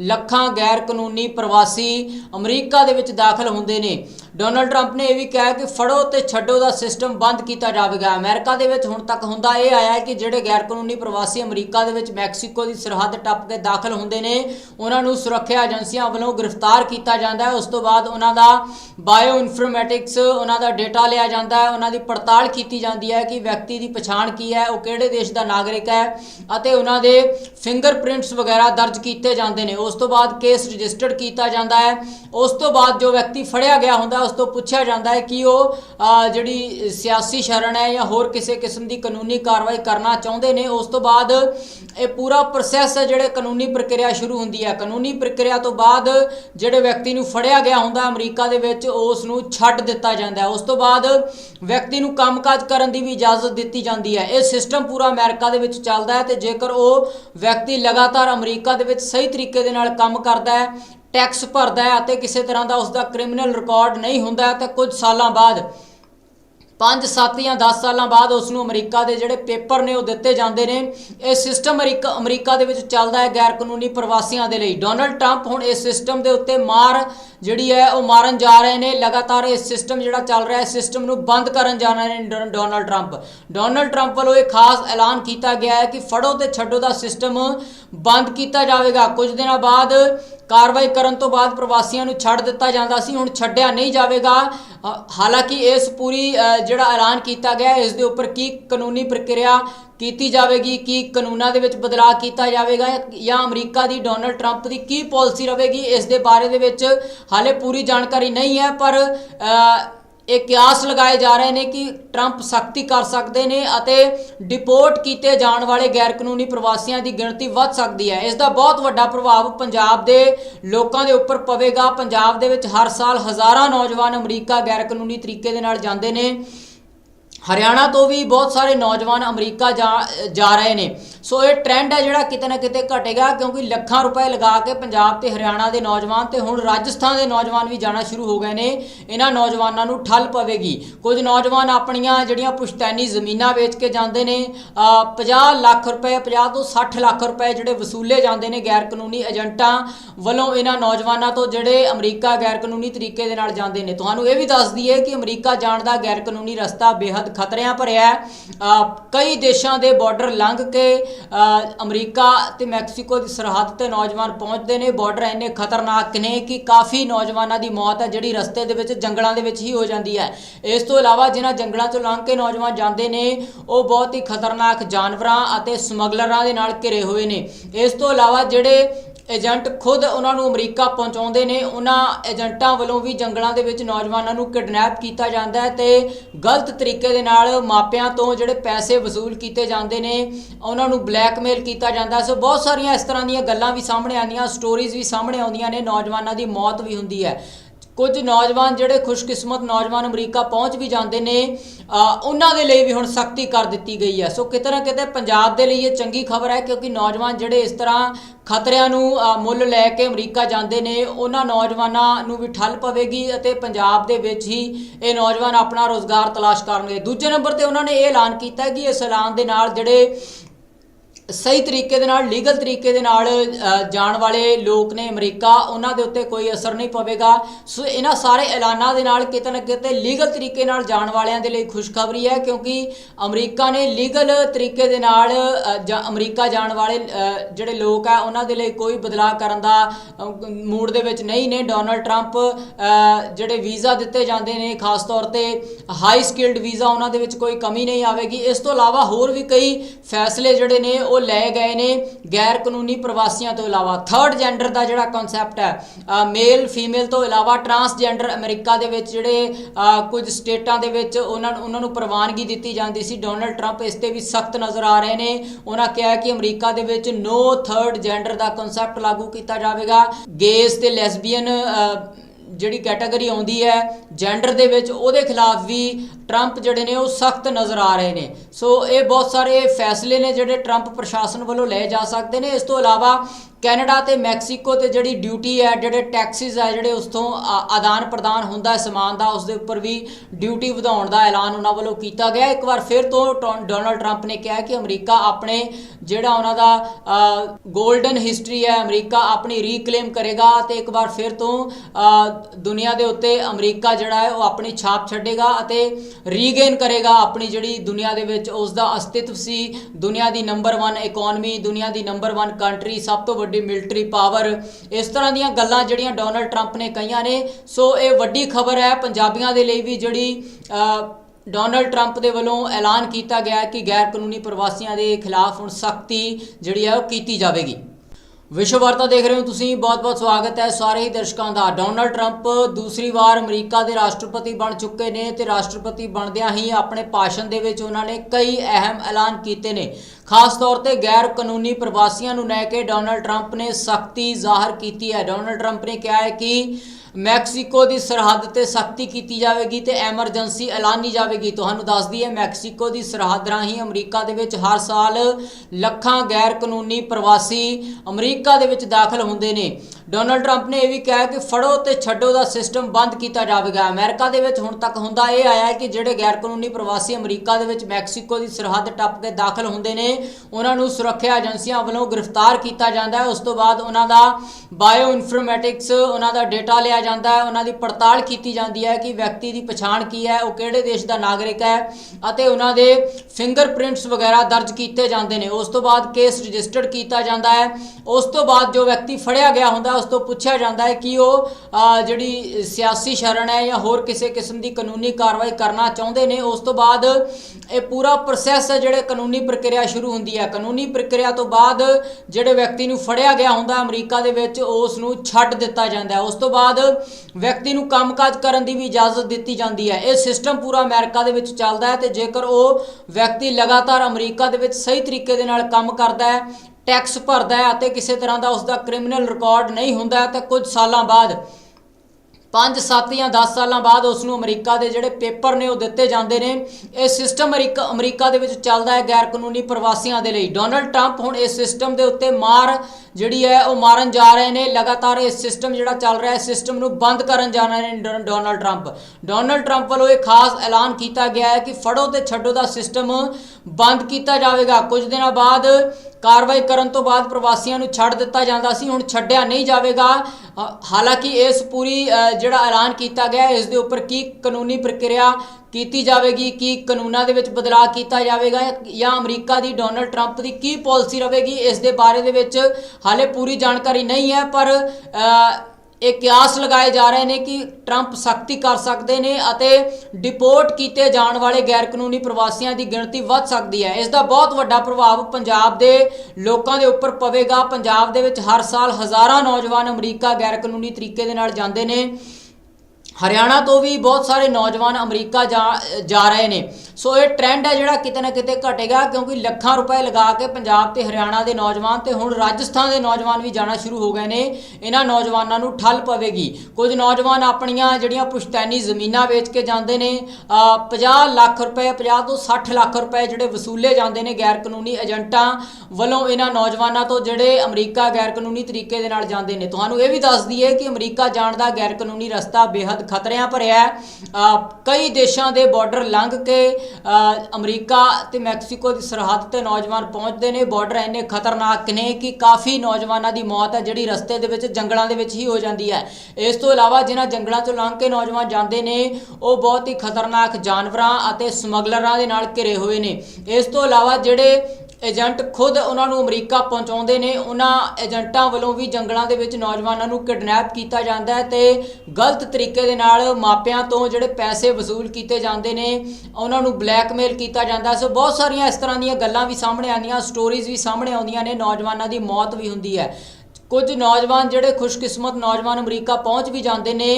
ਲੱਖਾਂ ਗੈਰ ਕਾਨੂੰਨੀ ਪ੍ਰਵਾਸੀ ਅਮਰੀਕਾ ਦੇ ਵਿੱਚ ਦਾਖਲ ਹੁੰਦੇ ਨੇ। ਡੋਨਲਡ ਟਰੰਪ ਨੇ ਇਹ ਵੀ ਕਿਹਾ ਕਿ ਫੜੋ ਤੇ ਛੱਡੋ ਦਾ ਸਿਸਟਮ ਬੰਦ ਕੀਤਾ ਜਾਵੇਗਾ। ਅਮਰੀਕਾ ਦੇ ਵਿੱਚ ਹੁਣ ਤੱਕ ਹੁੰਦਾ ਇਹ ਆਇਆ ਕਿ ਜਿਹੜੇ ਗੈਰ ਕਾਨੂੰਨੀ ਪ੍ਰਵਾਸੀ ਅਮਰੀਕਾ ਦੇ ਵਿੱਚ ਮੈਕਸੀਕੋ ਦੀ ਸਰਹੱਦ ਟੱਪ ਕੇ ਦਾਖਲ ਹੁੰਦੇ ਨੇ, ਉਹਨਾਂ ਨੂੰ ਸੁਰੱਖਿਆ ਏਜੰਸੀਆਂ ਵੱਲੋਂ ਗ੍ਰਿਫਤਾਰ ਕੀਤਾ ਜਾਂਦਾ ਹੈ। ਉਸ ਤੋਂ ਬਾਅਦ ਉਹਨਾਂ ਦਾ ਬਾਇਓ ਇਨਫੋਰਮੈਟਿਕਸ ਉਹਨਾਂ ਦਾ ਡੇਟਾ ਲਿਆ ਜਾਂਦਾ ਹੈ, ਉਹਨਾਂ ਦੀ ਪੜਤਾਲ ਕੀਤੀ ਜਾਂਦੀ ਹੈ ਕਿ ਵਿਅਕਤੀ ਦੀ ਪਛਾਣ ਕੀ ਹੈ, ਉਹ ਕਿਹੜੇ ਦੇਸ਼ ਦਾ ਨਾਗਰਿਕ ਹੈ ਅਤੇ ਉਹਨਾਂ ਦੇ ਫਿੰਗਰਪ੍ਰਿੰਟਸ ਵਗੈਰਾ ਦਰਜ ਕੀਤੇ ਜਾਂਦੇ ਨੇ। ਉਸ ਤੋਂ ਬਾਅਦ ਕੇਸ ਰਜਿਸਟਰਡ ਕੀਤਾ ਜਾਂਦਾ ਹੈ। ਉਸ ਤੋਂ ਬਾਅਦ ਜੋ ਵਿਅਕਤੀ ਫੜਿਆ ਗਿਆ ਹੁੰਦਾ, ਉਸ ਤੋਂ ਪੁੱਛਿਆ ਜਾਂਦਾ ਹੈ ਕਿ ਉਹ ਜਿਹੜੀ ਸਿਆਸੀ ਸ਼ਰਨ ਹੈ ਜਾਂ ਹੋਰ ਕਿਸੇ ਕਿਸਮ ਦੀ ਕਾਨੂੰਨੀ ਕਾਰਵਾਈ ਕਰਨਾ ਚਾਹੁੰਦੇ ਨੇ। ਉਸ ਤੋਂ ਬਾਅਦ ਇਹ ਪੂਰਾ ਪ੍ਰੋਸੈਸ ਹੈ, ਜਿਹੜੇ ਕਾਨੂੰਨੀ ਪ੍ਰਕਿਰਿਆ ਸ਼ੁਰੂ ਹੁੰਦੀ ਹੈ। ਕਾਨੂੰਨੀ ਪ੍ਰਕਿਰਿਆ ਤੋਂ ਬਾਅਦ ਜਿਹੜੇ ਵਿਅਕਤੀ ਨੂੰ ਫੜਿਆ ਗਿਆ ਹੁੰਦਾ ਅਮਰੀਕਾ ਦੇ ਵਿੱਚ, ਉਸ ਨੂੰ ਛੱਡ ਦਿੱਤਾ ਜਾਂਦਾ ਹੈ। ਉਸ ਤੋਂ ਬਾਅਦ ਵਿਅਕਤੀ ਨੂੰ ਕੰਮਕਾਜ ਕਰਨ ਦੀ ਵੀ ਇਜਾਜ਼ਤ ਦਿੱਤੀ ਜਾਂਦੀ ਹੈ। ਇਹ ਸਿਸਟਮ ਪੂਰਾ ਅਮਰੀਕਾ ਦੇ ਵਿੱਚ ਚੱਲਦਾ ਹੈ ਤੇ ਜੇਕਰ ਉਹ ਵਿਅਕਤੀ ਲਗਾਤਾਰ ਅਮਰੀਕਾ ਦੇ ਵਿੱਚ ਸਹੀ ਤਰੀਕੇ ਦੇ ਨਾਲ ਕੰਮ ਕਰਦਾ ਹੈ, ਟੈਕਸ ਭਰਦਾ ਹੈ ਅਤੇ ਕਿਸੇ ਤਰ੍ਹਾਂ ਦਾ ਉਸ ਦਾ ਕ੍ਰਿਮੀਨਲ ਰਿਕਾਰਡ ਨਹੀਂ ਹੁੰਦਾ ਤਾਂ ਕੁਝ ਸਾਲਾਂ ਬਾਅਦ 5 7 ਜਾਂ 10 ਸਾਲਾਂ ਬਾਅਦ ਉਸ ਨੂੰ ਅਮਰੀਕਾ ਦੇ ਜਿਹੜੇ ਪੇਪਰ ਨੇ ਉਹ ਦਿੱਤੇ ਜਾਂਦੇ ਨੇ। ਇਹ ਸਿਸਟਮ ਅਮਰੀਕਾ ਅਮਰੀਕਾ ਦੇ ਵਿੱਚ ਚੱਲਦਾ ਹੈ ਗੈਰ ਕਾਨੂੰਨੀ ਪ੍ਰਵਾਸੀਆਂ ਦੇ ਲਈ। ਡੋਨਲਡ ਟਰੰਪ ਹੁਣ ਇਸ ਸਿਸਟਮ ਦੇ ਉੱਤੇ ਮਾਰ ਜਿਹੜੀ ਹੈ ਉਹ ਮਾਰਨ ਜਾ ਰਹੇ ਨੇ, ਲਗਾਤਾਰ ਇਹ ਸਿਸਟਮ ਜਿਹੜਾ ਚੱਲ ਰਿਹਾ ਹੈ ਸਿਸਟਮ ਨੂੰ ਬੰਦ ਕਰਨ ਜਾ ਰਹੇ ਨੇ ਡੋਨਲਡ ਟਰੰਪ। ਡੋਨਲਡ ਟਰੰਪ ਵੱਲੋਂ ਇਹ ਖਾਸ ਐਲਾਨ ਕੀਤਾ ਗਿਆ ਹੈ ਕਿ ਫੜੋ ਤੇ ਛੱਡੋ ਦਾ ਸਿਸਟਮ ਬੰਦ ਕੀਤਾ ਜਾਵੇਗਾ। ਕੁਝ ਦਿਨਾਂ ਬਾਅਦ ਕਾਰਵਾਈ ਕਰਨ ਤੋਂ ਬਾਅਦ ਪ੍ਰਵਾਸੀਆਂ ਨੂੰ ਛੱਡ ਦਿੱਤਾ ਜਾਂਦਾ ਸੀ, ਹੁਣ ਛੱਡਿਆ ਨਹੀਂ ਜਾਵੇਗਾ। ਹਾਲਾਂਕਿ ਇਸ ਪੂਰੀ ਜਿਹੜਾ ਐਲਾਨ ਕੀਤਾ ਗਿਆ ਇਸ ਦੇ ਉੱਪਰ ਕੀ ਕਾਨੂੰਨੀ ਪ੍ਰਕਿਰਿਆ ਕੀਤੀ ਜਾਵੇਗੀ, ਕੀ ਕਾਨੂੰਨਾਂ ਦੇ ਵਿੱਚ ਬਦਲਾਅ ਕੀਤਾ ਜਾਵੇਗਾ ਜਾਂ ਅਮਰੀਕਾ ਦੀ ਡੋਨਲਡ ਟਰੰਪ ਦੀ ਕੀ ਪਾਲਿਸੀ ਰਹੇਗੀ, ਇਸ ਦੇ ਬਾਰੇ ਦੇ ਵਿੱਚ ਹਾਲੇ ਪੂਰੀ ਜਾਣਕਾਰੀ ਨਹੀਂ ਹੈ, ਪਰ ਇਹ ਕਿਆਸ ਲਗਾਏ ਜਾ ਰਹੇ ਨੇ ਕਿ ਟਰੰਪ ਸਖਤੀ ਕਰ ਸਕਦੇ ਨੇ ਅਤੇ ਡਿਪੋਰਟ ਕੀਤੇ ਜਾਣ ਵਾਲੇ ਗੈਰ ਕਾਨੂੰਨੀ ਪ੍ਰਵਾਸੀਆਂ ਦੀ ਗਿਣਤੀ ਵੱਧ ਸਕਦੀ ਹੈ। ਇਸ ਦਾ ਬਹੁਤ ਵੱਡਾ ਪ੍ਰਭਾਵ ਪੰਜਾਬ ਦੇ ਲੋਕਾਂ ਦੇ ਉੱਪਰ ਪਵੇਗਾ। ਪੰਜਾਬ ਦੇ ਵਿੱਚ ਹਰ ਸਾਲ ਹਜ਼ਾਰਾਂ ਨੌਜਵਾਨ ਅਮਰੀਕਾ ਗੈਰ ਕਾਨੂੰਨੀ ਤਰੀਕੇ ਦੇ ਨਾਲ ਜਾਂਦੇ ਨੇ। ਹਰਿਆਣਾ ਤੋਂ ਵੀ ਬਹੁਤ ਸਾਰੇ ਨੌਜਵਾਨ ਅਮਰੀਕਾ ਜਾ ਜਾ ਰਹੇ ਨੇ। ਸੋ ਇਹ ਟ੍ਰੈਂਡ ਹੈ ਜਿਹੜਾ ਕਿਤੇ ਨਾ ਕਿਤੇ ਘਟੇਗਾ ਕਿਉਂਕਿ ਲੱਖਾਂ ਰੁਪਏ ਲਗਾ ਕੇ ਪੰਜਾਬ ਤੇ ਹਰਿਆਣਾ ਦੇ ਨੌਜਵਾਨ ਤੇ ਹੁਣ ਰਾਜਸਥਾਨ ਦੇ ਨੌਜਵਾਨ ਵੀ ਜਾਣਾ ਸ਼ੁਰੂ ਹੋ ਗਏ ਨੇ। ਇਹਨਾਂ ਨੌਜਵਾਨਾਂ ਨੂੰ ਠੱਲ ਪਵੇਗੀ। ਕੁਝ ਨੌਜਵਾਨ ਆਪਣੀਆਂ ਜਿਹੜੀਆਂ ਪੁਸ਼ਤੈਨੀ ਜ਼ਮੀਨਾਂ ਵੇਚ ਕੇ ਜਾਂਦੇ ਨੇ ਅ, 50 ਲੱਖ ਰੁਪਏ 50 ਤੋਂ 60 ਲੱਖ ਰੁਪਏ ਜਿਹੜੇ ਵਸੂਲੇ ਜਾਂਦੇ ਨੇ ਗੈਰ ਕਾਨੂੰਨੀ ਏਜੰਟਾਂ ਵੱਲੋਂ ਇਹਨਾਂ ਨੌਜਵਾਨਾਂ ਤੋਂ ਜਿਹੜੇ ਅਮਰੀਕਾ ਗੈਰ ਕਾਨੂੰਨੀ ਤਰੀਕੇ ਦੇ ਨਾਲ ਜਾਂਦੇ ਨੇ। ਤੁਹਾਨੂੰ ਇਹ ਵੀ ਦੱਸ ਦਈਏ ਕਿ ਅਮਰੀਕਾ ਜਾਣ ਦਾ ਗੈਰ ਕਾਨੂੰਨੀ ਰਸਤਾ ਬੇਹੱਦ ਖਤਰਿਆਂ ਭਰਿਆ ਕਈ ਦੇਸ਼ਾਂ ਦੇ ਬਾਰਡਰ ਲੰਘ ਕੇ ਅਮਰੀਕਾ ਤੇ ਮੈਕਸੀਕੋ ਦੀ ਸਰਹੱਦ ਤੇ ਨੌਜਵਾਨ ਪਹੁੰਚਦੇ ਨੇ। ਬਾਰਡਰ ਇੰਨੇ ਖਤਰਨਾਕ ਨੇ ਕਿ ਕਾਫੀ ਨੌਜਵਾਨਾਂ ਦੀ ਮੌਤ ਹੈ, ਜਿਹੜੀ ਰਸਤੇ ਦੇ ਵਿੱਚ, ਜੰਗਲਾਂ ਦੇ ਵਿੱਚ ਹੀ ਹੋ ਜਾਂਦੀ ਹੈ। ਇਸ ਤੋਂ ਇਲਾਵਾ ਜਿਨ੍ਹਾਂ ਜੰਗਲਾਂ ਤੋਂ ਲੰਘ ਕੇ ਨੌਜਵਾਨ ਜਾਂਦੇ ਨੇ, ਉਹ ਬਹੁਤ ਹੀ ਖਤਰਨਾਕ ਜਾਨਵਰਾਂ ਅਤੇ ਸਮਗਲਰਾਂ ਦੇ ਨਾਲ ਘਿਰੇ ਹੋਏ ਨੇ। ਇਸ ਤੋਂ ਇਲਾਵਾ ਜਿਹੜੇ ਏਜੰਟ ਖੁਦ ਉਹਨਾਂ ਨੂੰ ਅਮਰੀਕਾ ਪਹੁੰਚਾਉਂਦੇ ਨੇ। ਉਹਨਾਂ ਏਜੰਟਾਂ ਵੱਲੋਂ ਵੀ ਜੰਗਲਾਂ ਦੇ ਵਿੱਚ ਨੌਜਵਾਨਾਂ ਨੂੰ ਕਿਡਨੈਪ ਕੀਤਾ ਜਾਂਦਾ ਹੈ ਤੇ ਗਲਤ ਤਰੀਕੇ ਦੇ ਨਾਲ ਮਾਪਿਆਂ ਤੋਂ ਜਿਹੜੇ ਪੈਸੇ ਵਸੂਲ ਕੀਤੇ ਜਾਂਦੇ ਨੇ, ਉਹਨਾਂ ਨੂੰ ਬਲੈਕਮੇਲ ਕੀਤਾ ਜਾਂਦਾ। ਸੋ ਬਹੁਤ ਸਾਰੀਆਂ ਇਸ ਤਰ੍ਹਾਂ ਦੀਆਂ ਗੱਲਾਂ ਵੀ ਸਾਹਮਣੇ ਆਉਂਦੀਆਂ ਸਟੋਰੀਜ਼ ਵੀ ਸਾਹਮਣੇ ਆਉਂਦੀਆਂ ਨੇ, ਨੌਜਵਾਨਾਂ ਦੀ ਮੌਤ ਵੀ ਹੁੰਦੀ ਹੈ। ਕੁਝ ਨੌਜਵਾਨ ਜਿਹੜੇ ਖੁਸ਼ਕਿਸਮਤ ਨੌਜਵਾਨ ਅਮਰੀਕਾ ਪਹੁੰਚ ਵੀ ਜਾਂਦੇ ਨੇ ਉਹਨਾਂ ਦੇ ਲਈ ਵੀ ਹੁਣ ਸਖਤੀ ਕਰ ਦਿੱਤੀ ਗਈ ਹੈ। ਸੋ ਕਿਤੇ ਨਾ ਕਿਤੇ ਪੰਜਾਬ ਦੇ ਲਈ ਇਹ ਚੰਗੀ ਖਬਰ ਹੈ ਕਿਉਂਕਿ ਨੌਜਵਾਨ ਜਿਹੜੇ ਇਸ ਤਰ੍ਹਾਂ ਖਤਰਿਆਂ ਨੂੰ ਮੁੱਲ ਲੈ ਕੇ ਅਮਰੀਕਾ ਜਾਂਦੇ ਨੇ, ਉਹਨਾਂ ਨੌਜਵਾਨਾਂ ਨੂੰ ਵੀ ਠੱਲ ਪਵੇਗੀ ਅਤੇ ਪੰਜਾਬ ਦੇ ਵਿੱਚ ਹੀ ਇਹ ਨੌਜਵਾਨ ਆਪਣਾ ਰੋਜ਼ਗਾਰ ਤਲਾਸ਼ ਕਰਨਗੇ। ਦੂਜੇ ਨੰਬਰ ਤੇ ਉਹਨਾਂ ਨੇ ਇਹ ਐਲਾਨ ਕੀਤਾ ਕਿ ਇਸ ਐਲਾਨ ਦੇ ਨਾਲ ਜਿਹੜੇ ਸਹੀ ਤਰੀਕੇ ਦੇ ਨਾਲ ਲੀਗਲ ਤਰੀਕੇ ਦੇ ਨਾਲ ਜਾਣ ਵਾਲੇ ਲੋਕ ਨੇ ਅਮਰੀਕਾ ਉਹਨਾਂ ਦੇ ਉੱਤੇ ਕੋਈ ਅਸਰ ਨਹੀਂ ਪਵੇਗਾ। ਸੋ ਇਹਨਾਂ ਸਾਰੇ ਐਲਾਨਾਂ ਦੇ ਨਾਲ ਕਿਤੇ ਨਾ ਕਿਤੇ ਲੀਗਲ ਤਰੀਕੇ ਨਾਲ ਜਾਣ ਵਾਲਿਆਂ ਦੇ ਲਈ ਖੁਸ਼ਖਬਰੀ ਹੈ ਕਿਉਂਕਿ ਅਮਰੀਕਾ ਨੇ ਲੀਗਲ ਤਰੀਕੇ ਦੇ ਨਾਲ ਅ, ਜਾਂ ਅਮਰੀਕਾ ਜਾਣ ਵਾਲੇ ਜਿਹੜੇ ਲੋਕ ਆ ਉਹਨਾਂ ਦੇ ਲਈ ਕੋਈ ਬਦਲਾਅ ਕਰਨ ਦਾ ਮੂਡ ਦੇ ਵਿੱਚ ਨਹੀਂ ਨੇ। ਡੋਨਲਡ ਟਰੰਪ ਜਿਹੜੇ ਵੀਜ਼ਾ ਦਿੱਤੇ ਜਾਂਦੇ ਨੇ ਖਾਸ ਤੌਰ ਤੇ ਹਾਈ ਸਕਿਲਡ ਵੀਜ਼ਾ ਉਹਨਾਂ ਦੇ ਵਿੱਚ ਕੋਈ ਕਮੀ ਨਹੀਂ ਆਵੇਗੀ। ਇਸ ਤੋਂ ਇਲਾਵਾ ਹੋਰ ਵੀ ਕਈ ਫੈਸਲੇ ਜਿਹੜੇ ਨੇ ਉਹ ਉਹ ਲਏ ਗਏ ਨੇ ਗੈਰ ਕਾਨੂੰਨੀ ਪ੍ਰਵਾਸੀਆਂ ਤੋਂ ਇਲਾਵਾ। ਥਰਡ ਜੈਂਡਰ ਦਾ ਜਿਹੜਾ ਕਨਸੈਪਟ ਹੈ ਮੇਲ ਫੀਮੇਲ ਤੋਂ ਇਲਾਵਾ ਟਰਾਂਸਜੈਂਡਰ ਅਮਰੀਕਾ ਦੇ ਵਿੱਚ ਜਿਹੜੇ ਕੁਝ ਸਟੇਟਾਂ ਦੇ ਵਿੱਚ ਉਹਨਾਂ ਨੂੰ ਉਹਨਾਂ ਨੂੰ ਪ੍ਰਵਾਨਗੀ ਦਿੱਤੀ ਜਾਂਦੀ ਸੀ। ਡੋਨਲਡ ਟਰੰਪ ਇਸ ਤੇ ਵੀ ਸਖਤ ਨਜ਼ਰ ਆ ਰਹੇ ਨੇ। ਉਹਨਾਂ ਕਿਹਾ ਕਿ ਅਮਰੀਕਾ ਦੇ ਵਿੱਚ ਨੋ ਥਰਡ ਜੈਂਡਰ ਦਾ ਕਨਸੈਪਟ ਲਾਗੂ ਕੀਤਾ ਜਾਵੇਗਾ। ਗੇਸ ਤੇ ਲੈਸਬੀਅਨ ਜਿਹੜੀ ਕੈਟਾਗਰੀ ਆਉਂਦੀ ਹੈ ਜੈਂਡਰ ਦੇ ਵਿੱਚ ਉਹਦੇ ਖਿਲਾਫ ਵੀ ਟਰੰਪ ਜਿਹੜੇ ਨੇ ਉਹ ਸਖਤ ਨਜ਼ਰ ਆ ਰਹੇ ਨੇ। ਸੋ ਇਹ ਬਹੁਤ ਸਾਰੇ ਫੈਸਲੇ ਨੇ ਜਿਹੜੇ ਟਰੰਪ ਪ੍ਰਸ਼ਾਸਨ ਵੱਲੋਂ ਲਏ ਜਾ ਸਕਦੇ ਨੇ। ਇਸ ਤੋਂ ਇਲਾਵਾ ਕੈਨੇਡਾ ਤੇ ਮੈਕਸੀਕੋ ਤੇ ਜਿਹੜੀ ਡਿਊਟੀ ਹੈ, ਜਿਹੜੇ ਟੈਕਸਿਸ ਹੈ, ਜਿਹੜੇ ਉਸ ਤੋਂ ਆਦਾਨ ਪ੍ਰਦਾਨ ਹੁੰਦਾ ਹੈ ਸਮਾਨ ਦਾ, ਉਸ ਦੇ ਉੱਪਰ ਵੀ ਡਿਊਟੀ ਵਧਾਉਣ ਦਾ ਐਲਾਨ ਉਹਨਾਂ ਵੱਲੋਂ ਕੀਤਾ ਗਿਆ। ਇੱਕ ਵਾਰ ਫਿਰ ਤੋਂ ਟੋ- ਡੋਨਾਲਡ ਟਰੰਪ ਨੇ ਕਿਹਾ ਕਿ ਅਮਰੀਕਾ ਆਪਣੇ ਜਿਹੜਾ ਉਹਨਾਂ ਦਾ 골ਡਨ ਹਿਸਟਰੀ ਹੈ, ਅਮਰੀਕਾ ਆਪਣੀ ਰੀਕਲੇਮ ਕਰੇਗਾ ਤੇ ਇੱਕ ਵਾਰ ਫਿਰ ਤੋਂ ਦੁਨੀਆ ਦੇ ਉੱਤੇ ਅਮਰੀਕਾ ਜਿਹੜਾ ਹੈ ਉਹ ਆਪਣੀ ਛਾਪ ਛੱਡੇਗਾ ਅਤੇ ਰੀਗੇਨ ਕਰੇਗਾ ਆਪਣੀ ਜਿਹੜੀ ਦੁਨੀਆ ਦੇ ਵਿੱਚ ਉਸ ਦਾ ਅਸਤਿਤਵ ਸੀ। ਦੁਨੀਆ ਦੀ ਨੰਬਰ 1 ਇਕਨੋਮੀ ਦੁਨੀਆ ਦੀ ਨੰਬਰ 1 ਕੰਟਰੀ ਸਭ ਤੋਂ ਵੱਡੀ ਮਿਲਟਰੀ ਪਾਵਰ ਇਸ ਤਰ੍ਹਾਂ ਦੀਆਂ ਗੱਲਾਂ ਜਿਹੜੀਆਂ ਡੋਨਲਡ ਟਰੰਪ ਨੇ ਕਹੀਆਂ ਨੇ। ਸੋ ਇਹ ਵੱਡੀ ਖਬਰ ਹੈ, ਪੰਜਾਬੀਆਂ ਦੇ ਲਈ ਵੀ ਜਿਹੜੀ ਡੋਨਲਡ ਟਰੰਪ ਦੇ ਵੱਲੋਂ ਐਲਾਨ ਕੀਤਾ ਗਿਆ ਕਿ ਗੈਰ ਕਾਨੂੰਨੀ ਪ੍ਰਵਾਸੀਆਂ ਦੇ ਖਿਲਾਫ ਹੁਣ ਸਖਤੀ ਜਿਹੜੀ ਹੈ ਉਹ ਕੀਤੀ ਜਾਵੇਗੀ। ਵਿਸ਼ਵ ਵਾਰਤਾ ਦੇਖ ਰਹੇ ਹੋ ਤੁਸੀਂ, ਬਹੁਤ-ਬਹੁਤ ਸਵਾਗਤ ਹੈ ਸਾਰੇ ਹੀ ਦਰਸ਼ਕਾਂ ਦਾ। ਡੋਨਲਡ ਟਰੰਪ ਦੂਸਰੀ ਵਾਰ ਅਮਰੀਕਾ ਦੇ ਰਾਸ਼ਟਰਪਤੀ ਬਣ ਚੁੱਕੇ ਨੇ ਤੇ ਰਾਸ਼ਟਰਪਤੀ ਬਣਦਿਆਂ ਹੀ ਆਪਣੇ ਭਾਸ਼ਣ ਦੇ ਵਿੱਚ ਉਹਨਾਂ ਨੇ ਕਈ ਅਹਿਮ ਐਲਾਨ ਕੀਤੇ ਨੇ। ਖਾਸ ਤੌਰ ਤੇ ਗੈਰ ਕਾਨੂੰਨੀ ਪ੍ਰਵਾਸੀਆਂ ਨੂੰ ਲੈ ਕੇ ਡੋਨਲਡ ਟਰੰਪ ਨੇ ਸਖਤੀ ਜ਼ਾਹਰ ਕੀਤੀ ਹੈ। ਡੋਨਲਡ ਟਰੰਪ ਨੇ ਕਿਹਾ ਹੈ ਕਿ ਮੈਕਸੀਕੋ ਦੀ ਸਰਹੱਦ ਤੇ ਸਖਤੀ ਕੀਤੀ ਜਾਵੇਗੀ ਤੇ ਐਮਰਜੈਂਸੀ ਐਲਾਨੀ ਜਾਵੇਗੀ। ਤੁਹਾਨੂੰ ਦੱਸ ਦਈਏ ਮੈਕਸੀਕੋ ਦੀ ਸਰਹੱਦ ਰਾਹੀਂ ਅਮਰੀਕਾ ਦੇ ਵਿੱਚ ਹਰ ਸਾਲ ਲੱਖਾਂ ਗੈਰ ਕਾਨੂੰਨੀ ਪ੍ਰਵਾਸੀ ਅਮਰੀਕਾ ਦੇ ਵਿੱਚ ਦਾਖਲ ਹੁੰਦੇ ਨੇ। ਡੋਨਲਡ ਟਰੰਪ ਨੇ ਇਹ ਵੀ ਕਿਹਾ ਕਿ ਫੜੋ ਤੇ ਛੱਡੋ ਦਾ ਸਿਸਟਮ ਬੰਦ ਕੀਤਾ ਜਾਵੇਗਾ। ਅਮਰੀਕਾ ਦੇ ਵਿੱਚ ਹੁਣ ਤੱਕ ਹੁੰਦਾ ਇਹ ਆਇਆ ਕਿ ਜਿਹੜੇ ਗੈਰ ਕਾਨੂੰਨੀ ਪ੍ਰਵਾਸੀ ਅਮਰੀਕਾ ਦੇ ਵਿੱਚ ਮੈਕਸੀਕੋ ਦੀ ਸਰਹੱਦ ਟੱਪ ਕੇ ਦਾਖਲ ਹੁੰਦੇ ਨੇ, ਉਹਨਾਂ ਨੂੰ ਸੁਰੱਖਿਆ ਏਜੰਸੀਆਂ ਵੱਲੋਂ ਗ੍ਰਿਫਤਾਰ ਕੀਤਾ ਜਾਂਦਾ ਹੈ। ਉਸ ਤੋਂ ਬਾਅਦ ਉਹਨਾਂ ਦਾ ਬਾਇਓ ਇਨਫੋਰਮੈਟਿਕਸ ਉਹਨਾਂ ਦਾ ਡੇਟਾ ਲਿਆ ਜਾਂਦਾ ਹੈ, ਉਹਨਾਂ ਦੀ ਪੜਤਾਲ ਕੀਤੀ ਜਾਂਦੀ ਹੈ ਕਿ ਵਿਅਕਤੀ ਦੀ ਪਛਾਣ ਕੀ ਹੈ, ਉਹ ਕਿਹੜੇ ਦੇਸ਼ ਦਾ ਨਾਗਰਿਕ ਹੈ ਅਤੇ ਉਹਨਾਂ ਦੇ ਫਿੰਗਰਪ੍ਰਿੰਟਸ ਵਗੈਰਾ ਦਰਜ ਕੀਤੇ ਜਾਂਦੇ ਨੇ। ਉਸ ਤੋਂ ਬਾਅਦ ਕੇਸ ਰਜਿਸਟਰਡ ਕੀਤਾ ਜਾਂਦਾ ਹੈ। ਉਸ ਤੋਂ ਬਾਅਦ ਜੋ ਵਿਅਕਤੀ ਫੜਿਆ ਗਿਆ ਹੁੰਦਾ, ਉਸ ਤੋਂ ਪੁੱਛਿਆ ਜਾਂਦਾ ਹੈ ਕਿ ਉਹ ਜਿਹੜੀ ਸਿਆਸੀ ਸ਼ਰਨ ਹੈ ਜਾਂ ਹੋਰ ਕਿਸੇ ਕਿਸਮ ਦੀ ਕਾਨੂੰਨੀ ਕਾਰਵਾਈ ਕਰਨਾ ਚਾਹੁੰਦੇ ਨੇ। ਉਸ ਤੋਂ ਬਾਅਦ ਇਹ ਪੂਰਾ ਪ੍ਰੋਸੈਸ ਹੈ ਜਿਹੜੇ ਕਾਨੂੰਨੀ ਪ੍ਰਕਿਰਿਆ ਸ਼ੁਰੂ ਹੁੰਦੀ ਹੈ। ਕਾਨੂੰਨੀ ਪ੍ਰਕਿਰਿਆ ਤੋਂ ਬਾਅਦ ਜਿਹੜੇ ਵਿਅਕਤੀ ਨੂੰ ਫੜਿਆ ਗਿਆ ਹੁੰਦਾ ਅਮਰੀਕਾ ਦੇ ਵਿੱਚ, ਉਸ ਨੂੰ ਛੱਡ ਦਿੱਤਾ ਜਾਂਦਾ ਉਸ ਤੋਂ ਬਾਅਦ ਵਿਅਕਤੀ ਨੂੰ ਕੰਮਕਾਜ ਕਰਨ ਦੀ ਵੀ ਇਜਾਜ਼ਤ ਦਿੱਤੀ ਜਾਂਦੀ ਹੈ। ਇਹ ਸਿਸਟਮ ਪੂਰਾ ਅਮਰੀਕਾ ਦੇ ਵਿੱਚ ਚੱਲਦਾ ਹੈ ਤੇ ਜੇਕਰ ਉਹ ਵਿਅਕਤੀ ਲਗਾਤਾਰ ਅਮਰੀਕਾ ਦੇ ਵਿੱਚ ਸਹੀ ਤਰੀਕੇ ਦੇ ਨਾਲ ਕੰਮ ਕਰਦਾ ਹੈ, ਟੈਕਸ ਭਰਦਾ ਹੈ ਅਤੇ ਕਿਸੇ ਤਰ੍ਹਾਂ ਦਾ ਉਸ ਦਾ ਕ੍ਰਿਮੀਨਲ ਰਿਕਾਰਡ ਨਹੀਂ ਹੁੰਦਾ ਤਾਂ ਕੁਝ ਸਾਲਾਂ ਬਾਅਦ 5 7 ਜਾਂ 10 ਸਾਲਾਂ ਬਾਅਦ ਉਸ ਨੂੰ ਅਮਰੀਕਾ ਦੇ ਜਿਹੜੇ ਪੇਪਰ ਨੇ ਉਹ ਦਿੱਤੇ ਜਾਂਦੇ ਨੇ। ਇਹ ਸਿਸਟਮ ਅਮਰੀਕਾ ਅਮਰੀਕਾ ਦੇ ਵਿੱਚ ਚੱਲਦਾ ਹੈ ਗੈਰ ਕਾਨੂੰਨੀ ਪ੍ਰਵਾਸੀਆਂ ਦੇ ਲਈ। ਡੋਨਲਡ ਟਰੰਪ ਹੁਣ ਇਸ ਸਿਸਟਮ ਦੇ ਉੱਤੇ ਮਾਰ ਜਿਹੜੀ ਹੈ, ਉਹ ਮਾਰਨ ਜਾ ਰਹੇ ਨੇ। ਲਗਾਤਾਰ ਇਹ ਸਿਸਟਮ ਜਿਹੜਾ ਚੱਲ ਰਿਹਾ ਹੈ ਸਿਸਟਮ ਨੂੰ ਬੰਦ ਕਰਨ ਜਾ ਰਹੇ ਨੇ ਡੋਨਲਡ ਟਰੰਪ ਡੋਨਲਡ ਟਰੰਪ ਵੱਲੋਂ ਇਹ ਖਾਸ ਐਲਾਨ ਕੀਤਾ ਗਿਆ ਹੈ ਕਿ ਫੜੋ ਤੇ ਛੱਡੋ ਦਾ ਸਿਸਟਮ ਬੰਦ ਕੀਤਾ ਜਾਵੇਗਾ। ਕੁਝ ਦਿਨਾਂ ਬਾਅਦ ਕਾਰਵਾਈ ਕਰਨ ਤੋਂ ਬਾਅਦ ਪ੍ਰਵਾਸੀਆਂ ਨੂੰ ਛੱਡ ਦਿੱਤਾ ਜਾਂਦਾ ਸੀ। ਹੁਣ ਛੱਡਿਆ ਨਹੀਂ ਜਾਵੇਗਾ। ਹਾਲਾਂਕਿ ਇਸ ਪੂਰੀ ਜਿਹੜਾ ਐਲਾਨ ਕੀਤਾ ਗਿਆ, ਇਸ ਦੇ ਉੱਪਰ ਕੀ ਕਾਨੂੰਨੀ ਪ੍ਰਕਿਰਿਆ ਕੀਤੀ ਜਾਵੇਗੀ, ਕੀ ਕਾਨੂੰਨਾਂ ਦੇ ਵਿੱਚ ਬਦਲਾਅ ਕੀਤਾ ਜਾਵੇਗਾ, ਜਾਂ- ਅਮਰੀਕਾ ਦੀ ਡੋਨਲਡ ਟਰੰਪ ਦੀ ਕੀ ਪਾਲਿਸੀ ਰਹੇਗੀ, ਇਸ ਦੇ ਬਾਰੇ ਦੇ ਵਿੱਚ ਹਾਲੇ ਪੂਰੀ ਜਾਣਕਾਰੀ ਨਹੀਂ ਹੈ, ਪਰ ਇਹ ਕਿਆਸ ਲਗਾਏ ਜਾ ਰਹੇ ਨੇ ਕਿ ਟਰੰਪ ਸਖਤੀ ਕਰ ਸਕਦੇ ਨੇ ਅਤੇ ਡਿਪੋਰਟ ਕੀਤੇ ਜਾਣ ਵਾਲੇ ਗੈਰ ਕਾਨੂੰਨੀ ਪ੍ਰਵਾਸੀਆਂ ਦੀ ਗਿਣਤੀ ਵੱਧ ਸਕਦੀ ਹੈ। ਇਸ ਦਾ ਬਹੁਤ ਵੱਡਾ ਪ੍ਰਭਾਵ ਪੰਜਾਬ ਦੇ ਲੋਕਾਂ ਦੇ ਉੱਪਰ ਪਵੇਗਾ। ਪੰਜਾਬ ਦੇ ਵਿੱਚ ਹਰ ਸਾਲ ਹਜ਼ਾਰਾਂ ਨੌਜਵਾਨ ਅਮਰੀਕਾ ਗੈਰ ਕਾਨੂੰਨੀ ਤਰੀਕੇ ਦੇ ਨਾਲ ਜਾਂਦੇ ਨੇ। ਹਰਿਆਣਾ ਤੋਂ ਵੀ ਬਹੁਤ ਸਾਰੇ ਨੌਜਵਾਨ ਅਮਰੀਕਾ ਜਾ ਜਾ ਰਹੇ ਨੇ। ਸੋ ਇਹ ਟ੍ਰੈਂਡ ਹੈ ਜਿਹੜਾ ਕਿਤੇ ਨਾ ਕਿਤੇ ਘਟੇਗਾ ਕਿਉਂਕਿ ਲੱਖਾਂ ਰੁਪਏ ਲਗਾ ਕੇ ਪੰਜਾਬ ਤੇ ਹਰਿਆਣਾ ਦੇ ਨੌਜਵਾਨ ਤੇ ਹੁਣ ਰਾਜਸਥਾਨ ਦੇ ਨੌਜਵਾਨ ਵੀ ਜਾਣਾ ਸ਼ੁਰੂ ਹੋ ਗਏ ਨੇ। ਇਹਨਾਂ ਨੌਜਵਾਨਾਂ ਨੂੰ ਠੱਲ ਪਵੇਗੀ। ਕੁਝ ਨੌਜਵਾਨ ਆਪਣੀਆਂ ਜਿਹੜੀਆਂ ਪੁਸ਼ਤੈਨੀ ਜ਼ਮੀਨਾਂ ਵੇਚ ਕੇ ਜਾਂਦੇ ਨੇ ਅ, 50 ਲੱਖ ਰੁਪਏ 50 ਤੋਂ 60 ਲੱਖ ਰੁਪਏ ਜਿਹੜੇ ਵਸੂਲੇ ਜਾਂਦੇ ਨੇ ਗੈਰ ਕਾਨੂੰਨੀ ਏਜੰਟਾਂ ਵੱਲੋਂ ਇਹਨਾਂ ਨੌਜਵਾਨਾਂ ਤੋਂ ਜਿਹੜੇ ਅਮਰੀਕਾ ਗੈਰ ਕਾਨੂੰਨੀ ਤਰੀਕੇ ਦੇ ਨਾਲ ਜਾਂਦੇ ਨੇ। ਤੁਹਾਨੂੰ ਇਹ ਵੀ ਦੱਸ ਦਈਏ ਕਿ ਅਮਰੀਕਾ ਜਾਣ ਦਾ ਗੈਰ ਕਾਨੂੰਨੀ ਰਸਤਾ ਬੇਹੱਦ ਖਤਰਿਆਂ ਭਰਿਆ ਕਈ ਦੇਸ਼ਾਂ ਦੇ ਬਾਰਡਰ ਲੰਘ ਕੇ ਅਮਰੀਕਾ ਤੇ ਮੈਕਸੀਕੋ ਦੀ ਸਰਹੱਦ ਤੇ ਨੌਜਵਾਨ ਪਹੁੰਚਦੇ ਨੇ। ਬਾਰਡਰ ਇੰਨੇ ਖਤਰਨਾਕ ਨੇ ਕਿ ਕਾਫੀ ਨੌਜਵਾਨਾਂ ਦੀ ਮੌਤ ਹੈ, ਜਿਹੜੀ ਰਸਤੇ ਦੇ ਵਿੱਚ, ਜੰਗਲਾਂ ਦੇ ਵਿੱਚ ਹੀ ਹੋ ਜਾਂਦੀ ਹੈ। ਇਸ ਤੋਂ ਇਲਾਵਾ ਜਿਨ੍ਹਾਂ ਜੰਗਲਾਂ ਤੋਂ ਲੰਘ ਕੇ ਨੌਜਵਾਨ ਜਾਂਦੇ ਨੇ, ਉਹ ਬਹੁਤ ਹੀ ਖਤਰਨਾਕ ਜਾਨਵਰਾਂ ਅਤੇ ਸਮਗਲਰਾਂ ਦੇ ਨਾਲ ਘਿਰੇ ਹੋਏ ਨੇ। ਇਸ ਤੋਂ ਇਲਾਵਾ ਜਿਹੜੇ ਏਜੰਟ ਖੁਦ ਉਹਨਾਂ ਨੂੰ ਅਮਰੀਕਾ ਪਹੁੰਚਾਉਂਦੇ ਨੇ। ਉਹਨਾਂ ਏਜੰਟਾਂ ਵੱਲੋਂ ਵੀ ਜੰਗਲਾਂ ਦੇ ਵਿੱਚ ਨੌਜਵਾਨਾਂ ਨੂੰ ਕਿਡਨੈਪ ਕੀਤਾ ਜਾਂਦਾ ਹੈ ਤੇ ਗਲਤ ਤਰੀਕੇ ਦੇ ਨਾਲ ਮਾਪਿਆਂ ਤੋਂ ਜਿਹੜੇ ਪੈਸੇ ਵਸੂਲ ਕੀਤੇ ਜਾਂਦੇ ਨੇ, ਉਹਨਾਂ ਨੂੰ ਬਲੈਕਮੇਲ ਕੀਤਾ ਜਾਂਦਾ ਸੋ ਬਹੁਤ ਸਾਰੀਆਂ ਇਸ ਤਰ੍ਹਾਂ ਦੀਆਂ ਗੱਲਾਂ ਵੀ ਸਾਹਮਣੇ ਆਉਂਦੀਆਂ, ਸਟੋਰੀਜ਼ ਵੀ ਸਾਹਮਣੇ ਆਉਂਦੀਆਂ ਨੇ। ਨੌਜਵਾਨਾਂ ਦੀ ਮੌਤ ਵੀ ਹੁੰਦੀ ਹੈ। ਕੁਝ ਨੌਜਵਾਨ ਜਿਹੜੇ ਖੁਸ਼ਕਿਸਮਤ ਨੌਜਵਾਨ ਅਮਰੀਕਾ ਪਹੁੰਚ ਵੀ ਜਾਂਦੇ ਨੇ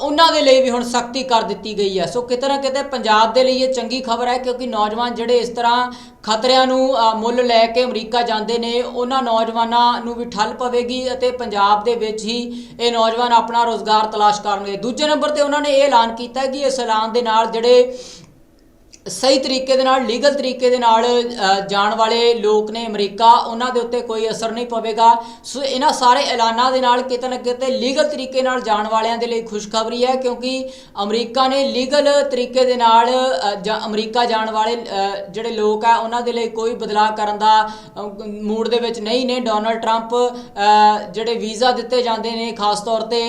ਉਹਨਾਂ ਦੇ ਲਈ ਵੀ ਹੁਣ ਸਖਤੀ ਕਰ ਦਿੱਤੀ ਗਈ ਹੈ। ਸੋ ਕਿਤੇ ਨਾ ਕਿਤੇ ਪੰਜਾਬ ਦੇ ਲਈ ਇਹ ਚੰਗੀ ਖਬਰ ਹੈ ਕਿਉਂਕਿ ਨੌਜਵਾਨ ਜਿਹੜੇ ਇਸ ਤਰ੍ਹਾਂ ਖਤਰਿਆਂ ਨੂੰ ਮੁੱਲ ਲੈ ਕੇ ਅਮਰੀਕਾ ਜਾਂਦੇ ਨੇ, ਉਹਨਾਂ ਨੌਜਵਾਨਾਂ ਨੂੰ ਵੀ ਠੱਲ ਪਵੇਗੀ ਅਤੇ ਪੰਜਾਬ ਦੇ ਵਿੱਚ ਹੀ ਇਹ ਨੌਜਵਾਨ ਆਪਣਾ ਰੋਜ਼ਗਾਰ ਤਲਾਸ਼ ਕਰਨਗੇ। ਦੂਜੇ ਨੰਬਰ ਤੇ ਉਹਨਾਂ ਨੇ ਇਹ ਐਲਾਨ ਕੀਤਾ ਕਿ ਇਸ ਐਲਾਨ ਦੇ ਨਾਲ ਜਿਹੜੇ ਸਹੀ ਤਰੀਕੇ ਦੇ ਨਾਲ ਲੀਗਲ ਤਰੀਕੇ ਦੇ ਨਾਲ ਜਾਣ ਵਾਲੇ ਲੋਕ ਨੇ ਅਮਰੀਕਾ, ਉਹਨਾਂ ਦੇ ਉੱਤੇ ਕੋਈ ਅਸਰ ਨਹੀਂ ਪਵੇਗਾ। ਸੋ ਇਹਨਾਂ ਸਾਰੇ ਐਲਾਨਾਂ ਦੇ ਨਾਲ ਕਿਤੇ ਨਾ ਕਿਤੇ ਲੀਗਲ ਤਰੀਕੇ ਨਾਲ ਜਾਣ ਵਾਲਿਆਂ ਦੇ ਲਈ ਖੁਸ਼ਖਬਰੀ ਹੈ, ਕਿਉਂਕਿ ਅਮਰੀਕਾ ਨੇ ਲੀਗਲ ਤਰੀਕੇ ਦੇ ਨਾਲ ਜਾਂ ਅਮਰੀਕਾ ਜਾਣ ਵਾਲੇ ਜਿਹੜੇ ਲੋਕ ਆ, ਉਹਨਾਂ ਦੇ ਲਈ ਕੋਈ ਬਦਲਾਅ ਕਰਨ ਦਾ ਮੂਡ ਦੇ ਵਿੱਚ ਨਹੀਂ ਨੇ। ਡੋਨਲਡ ਟਰੰਪ ਜਿਹੜੇ ਵੀਜ਼ਾ ਦਿੱਤੇ ਜਾਂਦੇ ਨੇ, ਖਾਸ ਤੌਰ ਤੇ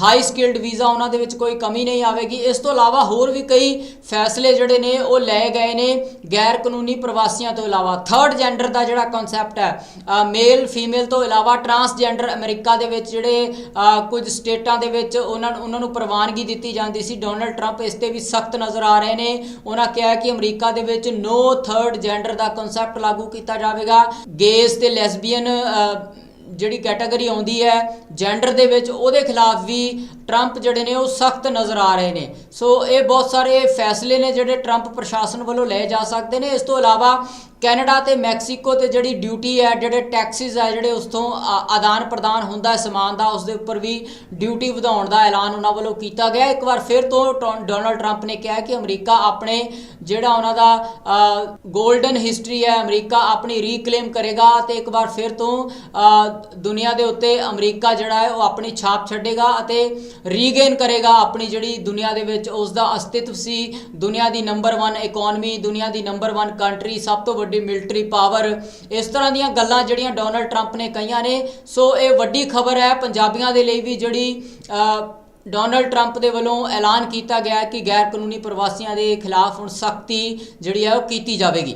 ਹਾਈ ਸਕਿਲਡ ਵੀਜ਼ਾ, ਉਹਨਾਂ ਦੇ ਵਿੱਚ ਕੋਈ ਕਮੀ ਨਹੀਂ ਆਵੇਗੀ। ਇਸ ਤੋਂ ਇਲਾਵਾ ਹੋਰ ਵੀ ਕਈ ਫੈਸਲੇ ਜਿਹੜੇ ਨੇ ਉਹ ਲਏ ਗਏ ਨੇ ਗੈਰ ਕਾਨੂੰਨੀ ਪ੍ਰਵਾਸੀਆਂ ਤੋਂ ਇਲਾਵਾ। ਥਰਡ ਜੈਂਡਰ ਦਾ ਜਿਹੜਾ ਕਨਸੈਪਟ ਹੈ ਮੇਲ ਫੀਮੇਲ ਤੋਂ ਇਲਾਵਾ ਟਰਾਂਸਜੈਂਡਰ ਅਮਰੀਕਾ ਦੇ ਵਿੱਚ ਜਿਹੜੇ ਕੁਝ ਸਟੇਟਾਂ ਦੇ ਵਿੱਚ ਉਹਨਾਂ ਨੂੰ ਉਹਨਾਂ ਨੂੰ ਪ੍ਰਵਾਨਗੀ ਦਿੱਤੀ ਜਾਂਦੀ ਸੀ। ਡੋਨਲਡ ਟਰੰਪ ਇਸ ਤੇ ਵੀ ਸਖਤ ਨਜ਼ਰ ਆ ਰਹੇ ਨੇ। ਉਹਨਾਂ ਕਿਹਾ ਕਿ ਅਮਰੀਕਾ ਦੇ ਵਿੱਚ ਨੋ ਥਰਡ ਜੈਂਡਰ ਦਾ ਕਨਸੈਪਟ ਲਾਗੂ ਕੀਤਾ ਜਾਵੇਗਾ। ਗੇਸ ਤੇ ਲੈਸਬੀਅਨ ਜਿਹੜੀ ਕੈਟਾਗਰੀ ਆਉਂਦੀ ਹੈ ਜੈਂਡਰ ਦੇ ਵਿੱਚ ਉਹਦੇ ਖਿਲਾਫ ਵੀ ਟਰੰਪ ਜਿਹੜੇ ਨੇ ਉਹ ਸਖਤ ਨਜ਼ਰ ਆ ਰਹੇ ਨੇ। ਸੋ ਇਹ ਬਹੁਤ ਸਾਰੇ ਫੈਸਲੇ ਨੇ ਜਿਹੜੇ ਟਰੰਪ ਪ੍ਰਸ਼ਾਸਨ ਵੱਲੋਂ ਲਏ ਜਾ ਸਕਦੇ ਨੇ। ਇਸ ਤੋਂ ਇਲਾਵਾ ਕੈਨੇਡਾ ਤੇ ਮੈਕਸੀਕੋ ਤੇ ਜਿਹੜੀ ਡਿਊਟੀ ਹੈ, ਜਿਹੜੇ ਟੈਕਸਿਸ ਹੈ, ਜਿਹੜੇ ਉਸ ਤੋਂ ਆਦਾਨ ਪ੍ਰਦਾਨ ਹੁੰਦਾ ਹੈ ਸਮਾਨ ਦਾ, ਉਸ ਦੇ ਉੱਪਰ ਵੀ ਡਿਊਟੀ ਵਧਾਉਣ ਦਾ ਐਲਾਨ ਉਹਨਾਂ ਵੱਲੋਂ ਕੀਤਾ ਗਿਆ। ਇੱਕ ਵਾਰ ਫਿਰ ਤੋਂ ਟੋ- ਡੋਨਾਲਡ ਟਰੰਪ ਨੇ ਕਿਹਾ ਕਿ ਅਮਰੀਕਾ ਆਪਣੇ ਜਿਹੜਾ ਉਹਨਾਂ ਦਾ 골ਡਨ ਹਿਸਟਰੀ ਹੈ, ਅਮਰੀਕਾ ਆਪਣੀ ਰੀਕਲੇਮ ਕਰੇਗਾ ਤੇ ਇੱਕ ਵਾਰ ਫਿਰ ਤੋਂ ਦੁਨੀਆ ਦੇ ਉੱਤੇ ਅਮਰੀਕਾ ਜਿਹੜਾ ਹੈ, ਉਹ ਆਪਣੀ ਛਾਪ ਛੱਡੇਗਾ ਅਤੇ ਰੀਗੇਨ ਕਰੇਗਾ ਆਪਣੀ ਜਿਹੜੀ ਦੁਨੀਆ ਦੇ ਵਿੱਚ ਉਸ ਦਾ ਅਸਤਿਤਵ ਸੀ। ਦੁਨੀਆ ਦੀ ਨੰਬਰ 1 ਇਕਨੋਮੀ ਦੁਨੀਆ ਦੀ ਨੰਬਰ 1 ਕੰਟਰੀ ਸਭ ਤੋਂ ਵੱਡੀ ਮਿਲਟਰੀ ਪਾਵਰ ਇਸ ਤਰ੍ਹਾਂ ਦੀਆਂ ਗੱਲਾਂ ਜਿਹੜੀਆਂ ਡੋਨਲਡ ਟਰੰਪ ਨੇ ਕਹੀਆਂ ਨੇ। ਸੋ ਇਹ ਵੱਡੀ ਖਬਰ ਹੈ, ਪੰਜਾਬੀਆਂ ਦੇ ਲਈ ਵੀ ਜਿਹੜੀ ਡੋਨਲਡ ਟਰੰਪ ਦੇ ਵੱਲੋਂ ਐਲਾਨ ਕੀਤਾ ਗਿਆ ਕਿ ਗੈਰ ਕਾਨੂੰਨੀ ਪ੍ਰਵਾਸੀਆਂ ਦੇ ਖਿਲਾਫ ਹੁਣ ਸਖਤੀ ਜਿਹੜੀ ਹੈ ਉਹ ਕੀਤੀ ਜਾਵੇਗੀ।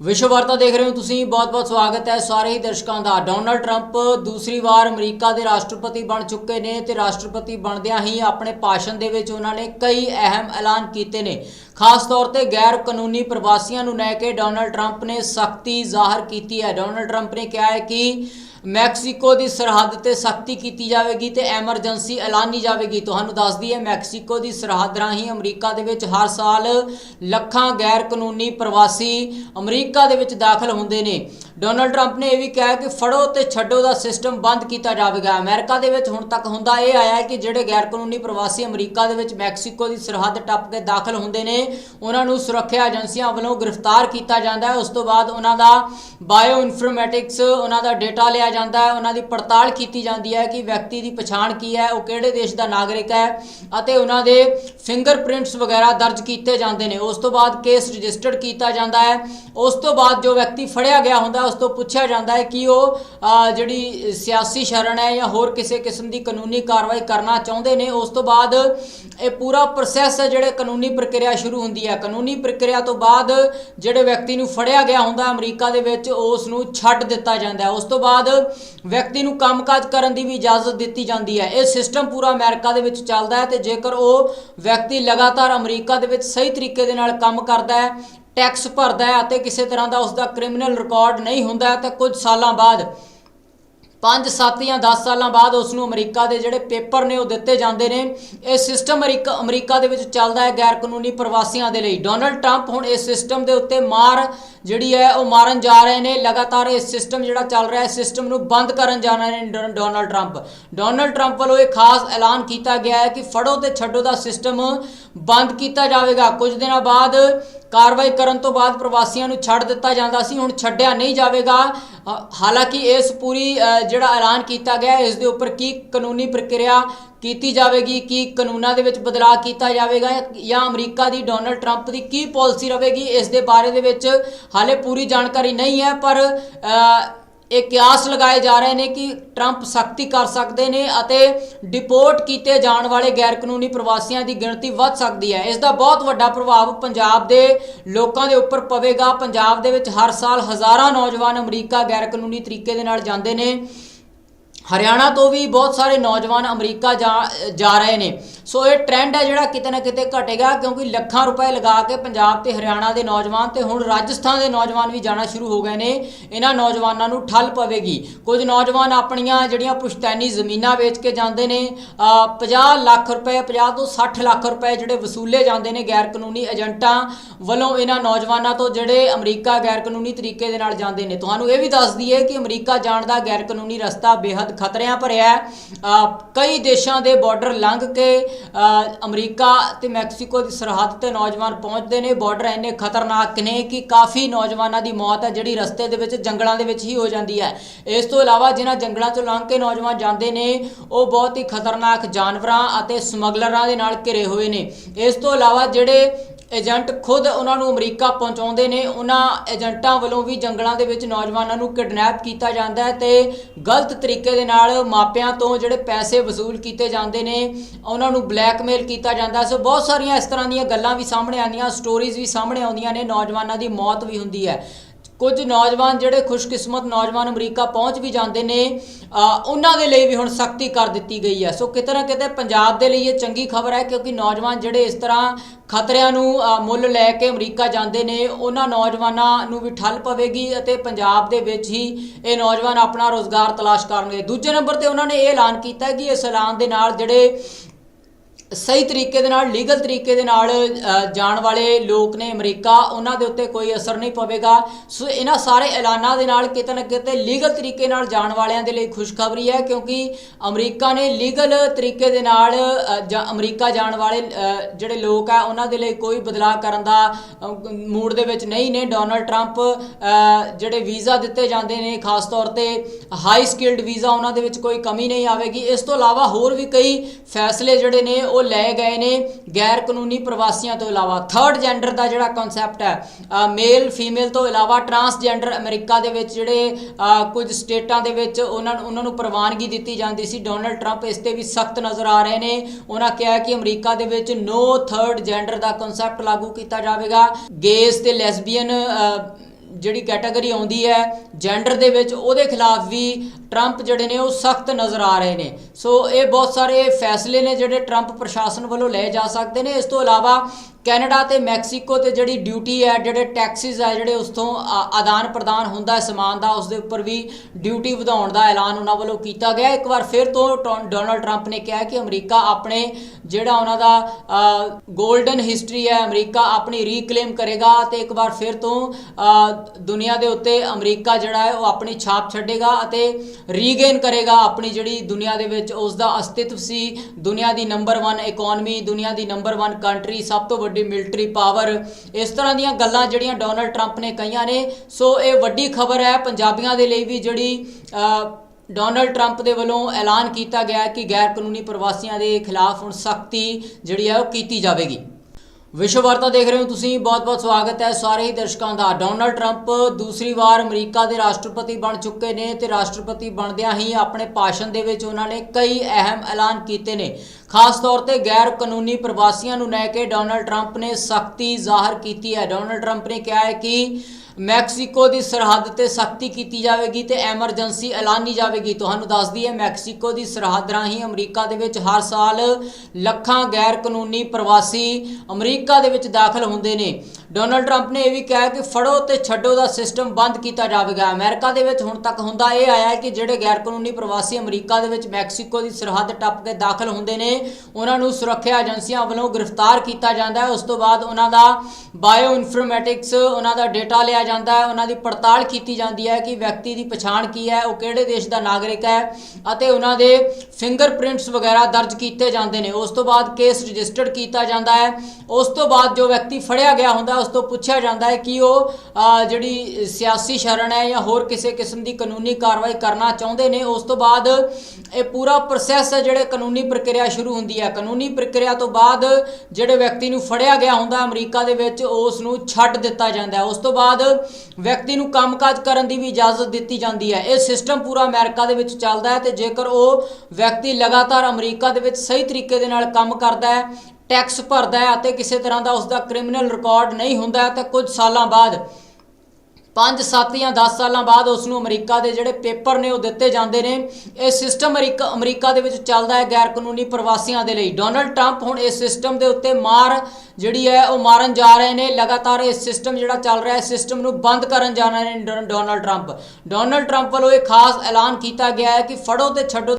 ਵਿਸ਼ਵ ਵਾਰਤਾ ਦੇਖ ਰਹੇ ਹੋ ਤੁਸੀਂ, ਬਹੁਤ-ਬਹੁਤ ਸਵਾਗਤ ਹੈ ਸਾਰੇ ਹੀ ਦਰਸ਼ਕਾਂ ਦਾ। ਡੋਨਲਡ ਟਰੰਪ ਦੂਸਰੀ ਵਾਰ ਅਮਰੀਕਾ ਦੇ ਰਾਸ਼ਟਰਪਤੀ ਬਣ ਚੁੱਕੇ ਨੇ ਤੇ ਰਾਸ਼ਟਰਪਤੀ ਬਣਦਿਆਂ ਹੀ ਆਪਣੇ ਭਾਸ਼ਣ ਦੇ ਵਿੱਚ ਉਹਨਾਂ ਨੇ ਕਈ ਅਹਿਮ ਐਲਾਨ ਕੀਤੇ ਨੇ। ਖਾਸ ਤੌਰ ਤੇ ਗੈਰ ਕਾਨੂੰਨੀ ਪ੍ਰਵਾਸੀਆਂ ਨੂੰ ਲੈ ਕੇ ਡੋਨਲਡ ਟਰੰਪ ਨੇ ਸਖਤੀ ਜ਼ਾਹਰ ਕੀਤੀ ਹੈ। ਡੋਨਲਡ ਟਰੰਪ ਨੇ ਕਿਹਾ ਹੈ ਕਿ ਮੈਕਸੀਕੋ ਦੀ ਸਰਹੱਦ ਤੇ ਸਖਤੀ ਕੀਤੀ ਜਾਵੇਗੀ ਤੇ ਐਮਰਜੈਂਸੀ ਐਲਾਨੀ ਜਾਵੇਗੀ। ਤੁਹਾਨੂੰ ਦੱਸ ਦਈਏ ਮੈਕਸੀਕੋ ਦੀ ਸਰਹੱਦ ਰਾਹੀਂ ਅਮਰੀਕਾ ਦੇ ਵਿੱਚ ਹਰ ਸਾਲ ਲੱਖਾਂ ਗੈਰ ਕਾਨੂੰਨੀ ਪ੍ਰਵਾਸੀ ਅਮਰੀਕਾ ਦੇ ਵਿੱਚ ਦਾਖਲ ਹੁੰਦੇ ਨੇ। ਡੋਨਲਡ ਟਰੰਪ ਨੇ ਇਹ ਵੀ ਕਿਹਾ ਕਿ ਫੜੋ ਤੇ ਛੱਡੋ ਦਾ ਸਿਸਟਮ ਬੰਦ ਕੀਤਾ ਜਾਵੇਗਾ। ਅਮਰੀਕਾ ਦੇ ਵਿੱਚ ਹੁਣ ਤੱਕ ਹੁੰਦਾ ਇਹ ਆਇਆ ਹੈ ਕਿ ਜਿਹੜੇ ਗੈਰ ਕਾਨੂੰਨੀ ਪ੍ਰਵਾਸੀ ਅਮਰੀਕਾ ਦੇ ਵਿੱਚ ਮੈਕਸੀਕੋ ਦੀ ਸਰਹੱਦ ਟੱਪ ਕੇ ਦਾਖਲ ਹੁੰਦੇ ਨੇ, ਉਹਨਾਂ ਨੂੰ ਸੁਰੱਖਿਆ ਏਜੰਸੀਆਂ ਵੱਲੋਂ ਗ੍ਰਿਫਤਾਰ ਕੀਤਾ ਜਾਂਦਾ ਹੈ। ਉਸ ਤੋਂ ਬਾਅਦ ਉਹਨਾਂ ਦਾ ਬਾਇਓ ਇਨਫੋਰਮੈਟਿਕਸ ਉਹਨਾਂ ਦਾ ਡਾਟਾ ਲਿਆ ਜਾਂਦਾ ਹੈ। ਉਹਨਾਂ ਦੀ ਪੜਤਾਲ ਕੀਤੀ ਜਾਂਦੀ ਹੈ ਕਿ ਵਿਅਕਤੀ ਦੀ ਪਛਾਣ ਕੀ ਹੈ, ਉਹ ਕਿਹੜੇ ਦੇਸ਼ ਦਾ ਨਾਗਰਿਕ ਹੈ ਅਤੇ ਉਹਨਾਂ ਦੇ ਫਿੰਗਰਪ੍ਰਿੰਟਸ ਵਗੈਰਾ ਦਰਜ ਕੀਤੇ ਜਾਂਦੇ ਨੇ। ਉਸ ਤੋਂ ਬਾਅਦ ਕੇਸ ਰਜਿਸਟਰਡ ਕੀਤਾ ਜਾਂਦਾ ਹੈ। ਉਸ ਤੋਂ ਬਾਅਦ ਜੋ ਵਿਅਕਤੀ ਫੜਿਆ ਗਿਆ ਹੁੰਦਾ ਹੈ, ਉਸ ਤੋਂ ਪੁੱਛਿਆ ਜਾਂਦਾ ਹੈ ਕਿ ਉਹ ਜਿਹੜੀ ਸਿਆਸੀ ਸ਼ਰਨ ਹੈ ਜਾਂ ਹੋਰ ਕਿਸੇ ਕਿਸਮ ਦੀ ਕਾਨੂੰਨੀ ਕਾਰਵਾਈ ਕਰਨਾ ਚਾਹੁੰਦੇ ਨੇ ਉਸ ਤੋਂ ਬਾਅਦ ਇਹ ਪੂਰਾ ਪ੍ਰੋਸੈਸ ਹੈ ਜਿਹੜੇ ਕਾਨੂੰਨੀ ਪ੍ਰਕਿਰਿਆ ਸ਼ੁਰੂ ਹੁੰਦੀ ਹੈ। ਕਾਨੂੰਨੀ ਪ੍ਰਕਿਰਿਆ ਤੋਂ ਬਾਅਦ ਜਿਹੜੇ ਵਿਅਕਤੀ ਨੂੰ ਫੜਿਆ ਗਿਆ ਹੁੰਦਾ ਅਮਰੀਕਾ ਦੇ ਵਿੱਚ ਉਸ ਨੂੰ ਛੱਡ ਦਿੱਤਾ ਜਾਂਦਾ ਹੈ। ਉਸ ਤੋਂ ਬਾਅਦ ਵਿਅਕਤੀ ਨੂੰ ਕੰਮਕਾਜ ਕਰਨ ਦੀ ਵੀ ਇਜਾਜ਼ਤ ਦਿੱਤੀ ਜਾਂਦੀ ਹੈ। ਇਹ ਸਿਸਟਮ ਪੂਰਾ ਅਮਰੀਕਾ ਦੇ ਵਿੱਚ ਚੱਲਦਾ ਹੈ ਤੇ ਜੇਕਰ ਉਹ ਵਿਅਕਤੀ ਲਗਾਤਾਰ ਅਮਰੀਕਾ ਦੇ ਵਿੱਚ ਸਹੀ ਤਰੀਕੇ ਦੇ ਨਾਲ ਕੰਮ ਕਰਦਾ ਹੈ ਟੈਕਸ ਭਰਦਾ ਹੈ ਅਤੇ ਕਿਸੇ ਤਰ੍ਹਾਂ ਦਾ ਉਸ ਦਾ ਕ੍ਰਿਮੀਨਲ ਰਿਕਾਰਡ ਨਹੀਂ ਹੁੰਦਾ ਹੈ ਤਾਂ ਕੁਝ ਸਾਲਾਂ ਬਾਅਦ 5 7 ਜਾਂ 10 ਸਾਲਾਂ ਬਾਅਦ ਉਸ ਨੂੰ ਅਮਰੀਕਾ ਦੇ ਜਿਹੜੇ ਪੇਪਰ ਨੇ ਉਹ ਦਿੱਤੇ ਜਾਂਦੇ ਨੇ। ਇਹ ਸਿਸਟਮ ਅਮਰੀਕਾ ਅਮਰੀਕਾ ਦੇ ਵਿੱਚ ਚੱਲਦਾ ਹੈ ਗੈਰ ਕਾਨੂੰਨੀ ਪ੍ਰਵਾਸੀਆਂ ਦੇ ਲਈ। ਡੋਨਲਡ ਟਰੰਪ ਹੁਣ ਇਸ ਸਿਸਟਮ ਦੇ ਉੱਤੇ ਮਾਰ ਜਿਹੜੀ ਹੈ ਉਹ ਮਾਰਨ ਜਾ ਰਹੇ ਨੇ। ਲਗਾਤਾਰ ਇਹ ਸਿਸਟਮ ਜਿਹੜਾ ਚੱਲ ਰਿਹਾ ਹੈ ਸਿਸਟਮ ਨੂੰ ਬੰਦ ਕਰਨ ਜਾ ਰਹੇ ਨੇ ਡੋਨਲਡ ਟਰੰਪ। ਡੋਨਲਡ ਟਰੰਪ ਵੱਲੋਂ ਇਹ ਖਾਸ ਐਲਾਨ ਕੀਤਾ ਗਿਆ ਹੈ ਕਿ ਫੜੋ ਤੇ ਛੱਡੋ ਦਾ ਸਿਸਟਮ ਬੰਦ ਕੀਤਾ ਜਾਵੇਗਾ। ਕੁਝ ਦਿਨਾਂ ਬਾਅਦ ਕਾਰਵਾਈ ਕਰਨ ਤੋਂ ਬਾਅਦ ਪ੍ਰਵਾਸੀਆਂ ਨੂੰ ਛੱਡ ਦਿੱਤਾ ਜਾਂਦਾ ਸੀ, ਹੁਣ ਛੱਡਿਆ ਨਹੀਂ ਜਾਵੇਗਾ। ਹਾਲਾਂਕਿ ਇਸ ਪੂਰੀ ਜਿਹੜਾ ਐਲਾਨ ਕੀਤਾ ਗਿਆ ਇਸ ਦੇ ਉੱਪਰ ਕੀ ਕਾਨੂੰਨੀ ਪ੍ਰਕਿਰਿਆ ਕੀਤੀ ਜਾਵੇਗੀ, ਕੀ ਕਾਨੂੰਨਾਂ ਦੇ ਵਿੱਚ ਬਦਲਾਅ ਕੀਤਾ ਜਾਵੇਗਾ, ਜਾਂ ਅਮਰੀਕਾ ਦੀ ਡੋਨਲਡ ਟਰੰਪ ਦੀ ਕੀ ਪਾਲਿਸੀ ਰਹੇਗੀ, ਇਸ ਦੇ ਬਾਰੇ ਦੇ ਵਿੱਚ ਹਾਲੇ ਪੂਰੀ ਜਾਣਕਾਰੀ ਨਹੀਂ ਹੈ, ਪਰ ਇਹ ਕਿਆਸ ਲਗਾਏ ਜਾ ਰਹੇ ਨੇ ਕਿ ਟਰੰਪ ਸਖਤੀ ਕਰ ਸਕਦੇ ਨੇ ਅਤੇ ਡਿਪੋਰਟ ਕੀਤੇ ਜਾਣ ਵਾਲੇ ਗੈਰ ਕਾਨੂੰਨੀ ਪ੍ਰਵਾਸੀਆਂ ਦੀ ਗਿਣਤੀ ਵੱਧ ਸਕਦੀ ਹੈ। ਇਸ ਦਾ ਬਹੁਤ ਵੱਡਾ ਪ੍ਰਭਾਵ ਪੰਜਾਬ ਦੇ ਲੋਕਾਂ ਦੇ ਉੱਪਰ ਪਵੇਗਾ। ਪੰਜਾਬ ਦੇ ਵਿੱਚ ਹਰ ਸਾਲ ਹਜ਼ਾਰਾਂ ਨੌਜਵਾਨ ਅਮਰੀਕਾ ਗੈਰ ਕਾਨੂੰਨੀ ਤਰੀਕੇ ਦੇ ਨਾਲ ਜਾਂਦੇ ਨੇ। ਹਰਿਆਣਾ ਤੋਂ ਵੀ ਬਹੁਤ ਸਾਰੇ ਨੌਜਵਾਨ ਅਮਰੀਕਾ ਜਾ ਜਾ ਰਹੇ ਨੇ। ਸੋ ਇਹ ਟ੍ਰੈਂਡ ਹੈ ਜਿਹੜਾ ਕਿਤੇ ਨਾ ਕਿਤੇ ਘਟੇਗਾ ਕਿਉਂਕਿ ਲੱਖਾਂ ਰੁਪਏ ਲਗਾ ਕੇ ਪੰਜਾਬ ਤੇ ਹਰਿਆਣਾ ਦੇ ਨੌਜਵਾਨ ਤੇ ਹੁਣ ਰਾਜਸਥਾਨ ਦੇ ਨੌਜਵਾਨ ਵੀ ਜਾਣਾ ਸ਼ੁਰੂ ਹੋ ਗਏ ਨੇ। ਇਹਨਾਂ ਨੌਜਵਾਨਾਂ ਨੂੰ ਠੱਲ ਪਵੇਗੀ। ਕੁਝ ਨੌਜਵਾਨ ਆਪਣੀਆਂ ਜਿਹੜੀਆਂ ਪੁਸ਼ਤੈਨੀ ਜ਼ਮੀਨਾਂ ਵੇਚ ਕੇ ਜਾਂਦੇ ਨੇ ਅ, 50 ਲੱਖ ਰੁਪਏ 50 ਤੋਂ 60 ਲੱਖ ਰੁਪਏ ਜਿਹੜੇ ਵਸੂਲੇ ਜਾਂਦੇ ਨੇ ਗੈਰ ਕਾਨੂੰਨੀ ਏਜੰਟਾਂ ਵੱਲੋਂ ਇਹਨਾਂ ਨੌਜਵਾਨਾਂ ਤੋਂ ਜਿਹੜੇ ਅਮਰੀਕਾ ਗੈਰ ਕਾਨੂੰਨੀ ਤਰੀਕੇ ਦੇ ਨਾਲ ਜਾਂਦੇ ਨੇ। ਤੁਹਾਨੂੰ ਇਹ ਵੀ ਦੱਸ ਦਈਏ ਕਿ ਅਮਰੀਕਾ ਜਾਣ ਦਾ ਗੈਰ ਕਾਨੂੰਨੀ ਰਸਤਾ ਬੇਹੱਦ ਖਤਰਿਆਂ ਭਰਿਆ ਕਈ ਦੇਸ਼ਾਂ ਦੇ ਬਾਰਡਰ ਲੰਘ ਕੇ ਅਮਰੀਕਾ ਤੇ ਮੈਕਸੀਕੋ ਦੀ ਸਰਹੱਦ ਤੇ ਨੌਜਵਾਨ ਪਹੁੰਚਦੇ ਨੇ। ਬਾਰਡਰ ਇੰਨੇ ਖਤਰਨਾਕ ਨੇ ਕਿ ਕਾਫੀ ਨੌਜਵਾਨਾਂ ਦੀ ਮੌਤ ਹੈ, ਜਿਹੜੀ ਰਸਤੇ ਦੇ ਵਿੱਚ, ਜੰਗਲਾਂ ਦੇ ਵਿੱਚ ਹੀ ਹੋ ਜਾਂਦੀ ਹੈ। ਇਸ ਤੋਂ ਇਲਾਵਾ ਜਿਨ੍ਹਾਂ ਜੰਗਲਾਂ ਚੋਂ ਲੰਘ ਕੇ ਨੌਜਵਾਨ ਜਾਂਦੇ ਨੇ, ਉਹ ਬਹੁਤ ਹੀ ਖਤਰਨਾਕ ਜਾਨਵਰਾਂ ਅਤੇ ਸਮਗਲਰਾਂ ਦੇ ਨਾਲ ਘਿਰੇ ਹੋਏ ਨੇ। ਇਸ ਤੋਂ ਇਲਾਵਾ ਜਿਹੜੇ ਏਜੰਟ ਖੁਦ ਉਹਨਾਂ ਨੂੰ ਅਮਰੀਕਾ ਪਹੁੰਚਾਉਂਦੇ ਨੇ। ਉਹਨਾਂ ਏਜੰਟਾਂ ਵੱਲੋਂ ਵੀ ਜੰਗਲਾਂ ਦੇ ਵਿੱਚ ਨੌਜਵਾਨਾਂ ਨੂੰ ਕਿਡਨੈਪ ਕੀਤਾ ਜਾਂਦਾ ਹੈ ਤੇ ਗਲਤ ਤਰੀਕੇ ਦੇ ਨਾਲ ਮਾਪਿਆਂ ਤੋਂ ਜਿਹੜੇ ਪੈਸੇ ਵਸੂਲ ਕੀਤੇ ਜਾਂਦੇ ਨੇ, ਉਹਨਾਂ ਨੂੰ ਬਲੈਕਮੇਲ ਕੀਤਾ ਜਾਂਦਾ ਸੋ ਬਹੁਤ ਸਾਰੀਆਂ ਇਸ ਤਰ੍ਹਾਂ ਦੀਆਂ ਗੱਲਾਂ ਵੀ ਸਾਹਮਣੇ ਆਉਂਦੀਆਂ ਸਟੋਰੀਜ਼ ਵੀ ਸਾਹਮਣੇ ਆਉਂਦੀਆਂ ਨੇ। ਨੌਜਵਾਨਾਂ ਦੀ ਮੌਤ ਵੀ ਹੁੰਦੀ ਹੈ। ਕੁਝ ਨੌਜਵਾਨ ਜਿਹੜੇ ਖੁਸ਼ਕਿਸਮਤ ਨੌਜਵਾਨ ਅਮਰੀਕਾ ਪਹੁੰਚ ਵੀ ਜਾਂਦੇ ਨੇ ਉਹਨਾਂ ਦੇ ਲਈ ਵੀ ਹੁਣ ਸਖਤੀ ਕਰ ਦਿੱਤੀ ਗਈ ਹੈ। ਸੋ ਕਿਤੇ ਨਾ ਕਿਤੇ ਪੰਜਾਬ ਦੇ ਲਈ ਇਹ ਚੰਗੀ ਖਬਰ ਹੈ ਕਿਉਂਕਿ ਨੌਜਵਾਨ ਜਿਹੜੇ ਇਸ ਤਰ੍ਹਾਂ ਖਤਰਿਆਂ ਨੂੰ ਮੁੱਲ ਲੈ ਕੇ ਅਮਰੀਕਾ ਜਾਂਦੇ ਨੇ, ਉਹਨਾਂ ਨੌਜਵਾਨਾਂ ਨੂੰ ਵੀ ਠੱਲ ਪਵੇਗੀ ਅਤੇ ਪੰਜਾਬ ਦੇ ਵਿੱਚ ਹੀ ਇਹ ਨੌਜਵਾਨ ਆਪਣਾ ਰੋਜ਼ਗਾਰ ਤਲਾਸ਼ ਕਰਨਗੇ। ਦੂਜੇ ਨੰਬਰ ਤੇ ਉਹਨਾਂ ਨੇ ਇਹ ਐਲਾਨ ਕੀਤਾ ਕਿ ਇਸ ਐਲਾਨ ਦੇ ਨਾਲ ਜਿਹੜੇ ਸਹੀ ਤਰੀਕੇ ਦੇ ਨਾਲ ਲੀਗਲ ਤਰੀਕੇ ਦੇ ਨਾਲ ਜਾਣ ਵਾਲੇ ਲੋਕ ਨੇ ਅਮਰੀਕਾ ਉਹਨਾਂ ਦੇ ਉੱਤੇ ਕੋਈ ਅਸਰ ਨਹੀਂ ਪਵੇਗਾ। ਸੋ ਇਹਨਾਂ ਸਾਰੇ ਐਲਾਨਾਂ ਦੇ ਨਾਲ ਕਿਤੇ ਨਾ ਕਿਤੇ ਲੀਗਲ ਤਰੀਕੇ ਨਾਲ ਜਾਣ ਵਾਲਿਆਂ ਦੇ ਲਈ ਖੁਸ਼ਖਬਰੀ ਹੈ ਕਿਉਂਕਿ ਅਮਰੀਕਾ ਨੇ ਲੀਗਲ ਤਰੀਕੇ ਦੇ ਨਾਲ ਅ, ਅਮਰੀਕਾ ਜਾਣ ਵਾਲੇ ਜਿਹੜੇ ਲੋਕ ਆ ਉਹਨਾਂ ਦੇ ਲਈ ਕੋਈ ਬਦਲਾਅ ਕਰਨ ਦਾ ਮੂਡ ਦੇ ਵਿੱਚ ਨਹੀਂ ਨੇ। ਡੋਨਲਡ ਟਰੰਪ ਜਿਹੜੇ ਵੀਜ਼ਾ ਦਿੱਤੇ ਜਾਂਦੇ ਨੇ ਖਾਸ ਤੌਰ ਤੇ ਹਾਈ ਸਕਿਲਡ ਵੀਜ਼ਾ ਉਹਨਾਂ ਦੇ ਵਿੱਚ ਕੋਈ ਕਮੀ ਨਹੀਂ ਆਵੇਗੀ। ਇਸ ਤੋਂ ਇਲਾਵਾ ਹੋਰ ਵੀ ਕਈ ਫੈਸਲੇ ਜਿਹੜੇ ਨੇ ਉਹ ਲਏ ਗਏ ਨੇ ਗੈਰ ਕਾਨੂੰਨੀ ਪ੍ਰਵਾਸੀਆਂ ਤੋਂ ਇਲਾਵਾ। ਥਰਡ ਜੈਂਡਰ ਦਾ ਜਿਹੜਾ ਕਨਸੈਪਟ ਹੈ ਮੇਲ ਫੀਮੇਲ ਤੋਂ ਇਲਾਵਾ ਟਰਾਂਸਜੈਂਡਰ ਅਮਰੀਕਾ ਦੇ ਵਿੱਚ ਜਿਹੜੇ ਕੁਝ ਸਟੇਟਾਂ ਦੇ ਵਿੱਚ ਉਹਨਾਂ ਨੂੰ ਉਹਨਾਂ ਨੂੰ ਪ੍ਰਵਾਨਗੀ ਦਿੱਤੀ ਜਾਂਦੀ ਸੀ। ਡੋਨਲਡ ਟਰੰਪ ਇਸ ਤੇ ਵੀ ਸਖਤ ਨਜ਼ਰ ਆ ਰਹੇ ਨੇ। ਉਹਨਾਂ ਕਿਹਾ ਕਿ ਅਮਰੀਕਾ ਦੇ ਵਿੱਚ ਨੋ ਥਰਡ ਜੈਂਡਰ ਦਾ ਕਨਸੈਪਟ ਲਾਗੂ ਕੀਤਾ ਜਾਵੇਗਾ। ਗੇਸ ਤੇ ਲੈਸਬੀਅਨ ਜਿਹੜੀ ਕੈਟਾਗਰੀ ਆਉਂਦੀ ਹੈ ਜੈਂਡਰ ਦੇ ਵਿੱਚ ਉਹਦੇ ਖਿਲਾਫ ਵੀ ਟਰੰਪ ਜਿਹੜੇ ਨੇ ਉਹ ਸਖਤ ਨਜ਼ਰ ਆ ਰਹੇ ਨੇ। ਸੋ ਇਹ ਬਹੁਤ ਸਾਰੇ ਫੈਸਲੇ ਨੇ ਜਿਹੜੇ ਟਰੰਪ ਪ੍ਰਸ਼ਾਸਨ ਵੱਲੋਂ ਲਏ ਜਾ ਸਕਦੇ ਨੇ। ਇਸ ਤੋਂ ਇਲਾਵਾ ਕੈਨੇਡਾ ਤੇ ਮੈਕਸੀਕੋ ਤੇ ਜਿਹੜੀ ਡਿਊਟੀ ਹੈ, ਜਿਹੜੇ ਟੈਕਸਿਸ ਹੈ, ਜਿਹੜੇ ਉਸ ਤੋਂ ਆਦਾਨ ਪ੍ਰਦਾਨ ਹੁੰਦਾ ਹੈ ਸਮਾਨ ਦਾ, ਉਸ ਦੇ ਉੱਪਰ ਵੀ ਡਿਊਟੀ ਵਧਾਉਣ ਦਾ ਐਲਾਨ ਉਹਨਾਂ ਵੱਲੋਂ ਕੀਤਾ ਗਿਆ। ਇੱਕ ਵਾਰ ਫਿਰ ਤੋਂ ਟੋ- ਡੋਨਾਲਡ ਟਰੰਪ ਨੇ ਕਿਹਾ ਕਿ ਅਮਰੀਕਾ ਆਪਣੇ ਜਿਹੜਾ ਉਹਨਾਂ ਦਾ 골ਡਨ ਹਿਸਟਰੀ ਹੈ, ਅਮਰੀਕਾ ਆਪਣੀ ਰੀਕਲੇਮ ਕਰੇਗਾ ਤੇ ਇੱਕ ਵਾਰ ਫਿਰ ਤੋਂ ਦੁਨੀਆ ਦੇ ਉੱਤੇ ਅਮਰੀਕਾ ਜਿਹੜਾ ਹੈ ਉਹ ਆਪਣੀ ਛਾਪ ਛੱਡੇਗਾ ਅਤੇ ਰੀਗੇਨ ਕਰੇਗਾ ਆਪਣੀ ਜਿਹੜੀ ਦੁਨੀਆ ਦੇ ਵਿੱਚ ਉਸ ਦਾ ਅਸਤਿਤਵ ਸੀ। ਦੁਨੀਆ ਦੀ ਨੰਬਰ 1 ਇਕਨੋਮੀ ਦੁਨੀਆ ਦੀ ਨੰਬਰ 1 ਕੰਟਰੀ ਸਭ ਤੋਂ ਵੱਡੀ ਮਿਲਟਰੀ ਪਾਵਰ ਇਸ ਤਰ੍ਹਾਂ ਦੀਆਂ ਗੱਲਾਂ ਜਿਹੜੀਆਂ ਡੋਨਲਡ ਟਰੰਪ ਨੇ ਕਹੀਆਂ ਨੇ। ਸੋ ਇਹ ਵੱਡੀ ਖਬਰ ਹੈ, ਪੰਜਾਬੀਆਂ ਦੇ ਲਈ ਵੀ ਜਿਹੜੀ ਡੋਨਲਡ ਟਰੰਪ ਦੇ ਵੱਲੋਂ ਐਲਾਨ ਕੀਤਾ ਗਿਆ ਕਿ ਗੈਰ ਕਾਨੂੰਨੀ ਪ੍ਰਵਾਸੀਆਂ ਦੇ ਖਿਲਾਫ ਹੁਣ ਸਖਤੀ ਜਿਹੜੀ ਹੈ ਉਹ ਕੀਤੀ ਜਾਵੇਗੀ। ਵਿਸ਼ਵ ਵਾਰਤਾ ਦੇਖ ਰਹੇ ਹੋ ਤੁਸੀਂ। ਬਹੁਤ-ਬਹੁਤ ਸਵਾਗਤ ਹੈ ਸਾਰੇ ਹੀ ਦਰਸ਼ਕਾਂ ਦਾ। ਡੋਨਲਡ ਟਰੰਪ ਦੂਸਰੀ ਵਾਰ ਅਮਰੀਕਾ ਦੇ ਰਾਸ਼ਟਰਪਤੀ ਬਣ ਚੁੱਕੇ ਨੇ ਤੇ ਰਾਸ਼ਟਰਪਤੀ ਬਣਦਿਆਂ ਹੀ ਆਪਣੇ ਭਾਸ਼ਣ ਦੇ ਵਿੱਚ ਉਹਨਾਂ ਨੇ ਕਈ ਅਹਿਮ ਐਲਾਨ ਕੀਤੇ ਨੇ। ਖਾਸ ਤੌਰ ਤੇ ਗੈਰ ਕਾਨੂੰਨੀ ਪ੍ਰਵਾਸੀਆਂ ਨੂੰ ਲੈ ਕੇ ਡੋਨਲਡ ਟਰੰਪ ਨੇ ਸਖਤੀ ਜ਼ਾਹਰ ਕੀਤੀ ਹੈ। ਡੋਨਲਡ ਟਰੰਪ ਨੇ ਕਿਹਾ ਹੈ ਕਿ ਮੈਕਸੀਕੋ ਦੀ ਸਰਹੱਦ ਤੇ ਸਖਤੀ ਕੀਤੀ ਜਾਵੇਗੀ ਤੇ ਐਮਰਜੈਂਸੀ ਐਲਾਨੀ ਜਾਵੇਗੀ। ਤੁਹਾਨੂੰ ਦੱਸ ਦਈਏ, ਮੈਕਸੀਕੋ ਦੀ ਸਰਹੱਦ ਰਾਹੀਂ ਅਮਰੀਕਾ ਦੇ ਵਿੱਚ ਹਰ ਸਾਲ ਲੱਖਾਂ ਗੈਰ ਕਾਨੂੰਨੀ ਪ੍ਰਵਾਸੀ ਅਮਰੀਕਾ ਦੇ ਵਿੱਚ ਦਾਖਲ ਹੁੰਦੇ ਨੇ। ਡੋਨਲਡ ਟਰੰਪ ਨੇ ਇਹ ਵੀ ਕਿਹਾ ਕਿ ਫੜੋ ਤੇ ਛੱਡੋ ਦਾ ਸਿਸਟਮ ਬੰਦ ਕੀਤਾ ਜਾਵੇਗਾ। ਅਮਰੀਕਾ ਦੇ ਵਿੱਚ ਹੁਣ ਤੱਕ ਹੁੰਦਾ ਇਹ ਆਇਆ ਕਿ ਜਿਹੜੇ ਗੈਰ ਕਾਨੂੰਨੀ ਪ੍ਰਵਾਸੀ ਅਮਰੀਕਾ ਦੇ ਵਿੱਚ ਮੈਕਸੀਕੋ ਦੀ ਸਰਹੱਦ ਟੱਪ ਕੇ ਦਾਖਲ ਹੁੰਦੇ ਨੇ, ਉਹਨਾਂ ਨੂੰ ਸੁਰੱਖਿਆ ਏਜੰਸੀਆਂ ਵੱਲੋਂ ਗ੍ਰਿਫਤਾਰ ਕੀਤਾ ਜਾਂਦਾ ਹੈ। ਉਸ ਤੋਂ ਬਾਅਦ ਉਹਨਾਂ ਦਾ ਬਾਇਓ ਇਨਫੋਰਮੈਟਿਕਸ ਉਹਨਾਂ ਦਾ ਡੇਟਾ ਲਿਆ ਕਰਿਆ ਜਾਂਦਾ ਹੈ, ਉਹਨਾਂ ਦੀ ਪੜਤਾਲ ਕੀਤੀ ਜਾਂਦੀ ਹੈ ਕਿ ਵਿਅਕਤੀ ਦੀ ਪਛਾਣ ਕੀ ਹੈ, ਉਹ ਕਿਹੜੇ ਦੇਸ਼ ਦਾ ਨਾਗਰਿਕ ਹੈ ਅਤੇ ਉਹਨਾਂ ਦੇ ਫਿੰਗਰਪ੍ਰਿੰਟਸ ਵਗੈਰਾ ਦਰਜ ਕੀਤੇ ਜਾਂਦੇ ਨੇ। ਉਸ ਤੋਂ ਬਾਅਦ ਕੇਸ ਰਜਿਸਟਰਡ ਕੀਤਾ ਜਾਂਦਾ ਹੈ। ਉਸ ਤੋਂ ਬਾਅਦ ਜੋ ਵਿਅਕਤੀ ਫੜਿਆ ਗਿਆ ਹੁੰਦਾ, ਉਸ ਤੋਂ ਪੁੱਛਿਆ ਜਾਂਦਾ ਹੈ ਕਿ ਉਹ ਜਿਹੜੀ ਸਿਆਸੀ ਸ਼ਰਨ ਹੈ ਜਾਂ ਹੋਰ ਕਿਸੇ ਕਿਸਮ ਦੀ ਕਾਨੂੰਨੀ ਕਾਰਵਾਈ ਕਰਨਾ ਚਾਹੁੰਦੇ ਨੇ। ਉਸ ਤੋਂ ਬਾਅਦ ਇਹ ਪੂਰਾ ਪ੍ਰੋਸੈਸ ਹੈ ਜਿਹੜੇ ਕਾਨੂੰਨੀ ਪ੍ਰਕਿਰਿਆ ਸ਼ੁਰੂ ਹੁੰਦੀ ਹੈ। ਕਾਨੂੰਨੀ ਪ੍ਰਕਿਰਿਆ ਤੋਂ ਬਾਅਦ ਜਿਹੜੇ ਵਿਅਕਤੀ ਨੂੰ ਫੜਿਆ ਗਿਆ ਹੁੰਦਾ ਅਮਰੀਕਾ ਦੇ ਵਿੱਚ, ਉਸ ਨੂੰ ਛੱਡ ਦਿੱਤਾ ਜਾਂਦਾ ਹੈ। ਉਸ ਤੋਂ ਬਾਅਦ ਵਿਅਕਤੀ ਨੂੰ ਕੰਮਕਾਜ ਕਰਨ ਦੀ ਵੀ ਇਜਾਜ਼ਤ ਦਿੱਤੀ ਜਾਂਦੀ ਹੈ। ਇਹ ਸਿਸਟਮ ਪੂਰਾ ਅਮਰੀਕਾ ਦੇ ਵਿੱਚ ਚੱਲਦਾ ਹੈ ਤੇ ਜੇਕਰ ਉਹ ਵਿਅਕਤੀ ਲਗਾਤਾਰ ਅਮਰੀਕਾ ਦੇ ਵਿੱਚ ਸਹੀ ਤਰੀਕੇ ਦੇ ਨਾਲ ਕੰਮ ਕਰਦਾ ਹੈ ਟੈਕਸ ਭਰਦਾ ਹੈ ਅਤੇ ਕਿਸੇ ਤਰ੍ਹਾਂ ਦਾ ਉਸ ਦਾ ਕ੍ਰਿਮੀਨਲ ਰਿਕਾਰਡ ਨਹੀਂ ਹੁੰਦਾ ਤਾਂ ਕੁਝ ਸਾਲਾਂ ਬਾਅਦ 5 7 ਜਾਂ 10 ਸਾਲਾਂ ਬਾਅਦ ਉਸ ਨੂੰ ਅਮਰੀਕਾ ਦੇ ਜਿਹੜੇ ਪੇਪਰ ਨੇ ਉਹ ਦਿੱਤੇ ਜਾਂਦੇ ਨੇ। ਇਹ ਸਿਸਟਮ ਅਮਰੀਕਾ ਅਮਰੀਕਾ ਦੇ ਵਿੱਚ ਚੱਲਦਾ ਹੈ ਗੈਰ ਕਾਨੂੰਨੀ ਪ੍ਰਵਾਸੀਆਂ ਦੇ ਲਈ। ਡੋਨਲਡ ਟਰੰਪ ਹੁਣ ਇਸ ਸਿਸਟਮ ਦੇ ਉੱਤੇ ਮਾਰ ਜਿਹੜੀ ਹੈ ਉਹ ਮਾਰਨ ਜਾ ਰਹੇ ਨੇ। ਲਗਾਤਾਰ ਇਹ ਸਿਸਟਮ ਜਿਹੜਾ ਚੱਲ ਰਿਹਾ ਹੈ ਸਿਸਟਮ ਨੂੰ ਬੰਦ ਕਰਨ ਜਾ ਰਹੇ ਨੇ ਡੋਨਲਡ ਟਰੰਪ। ਡੋਨਲਡ ਟਰੰਪ ਵੱਲੋਂ ਇਹ ਖਾਸ ਐਲਾਨ ਕੀਤਾ ਗਿਆ ਹੈ ਕਿ ਫੜੋ ਤੇ ਛੱਡੋ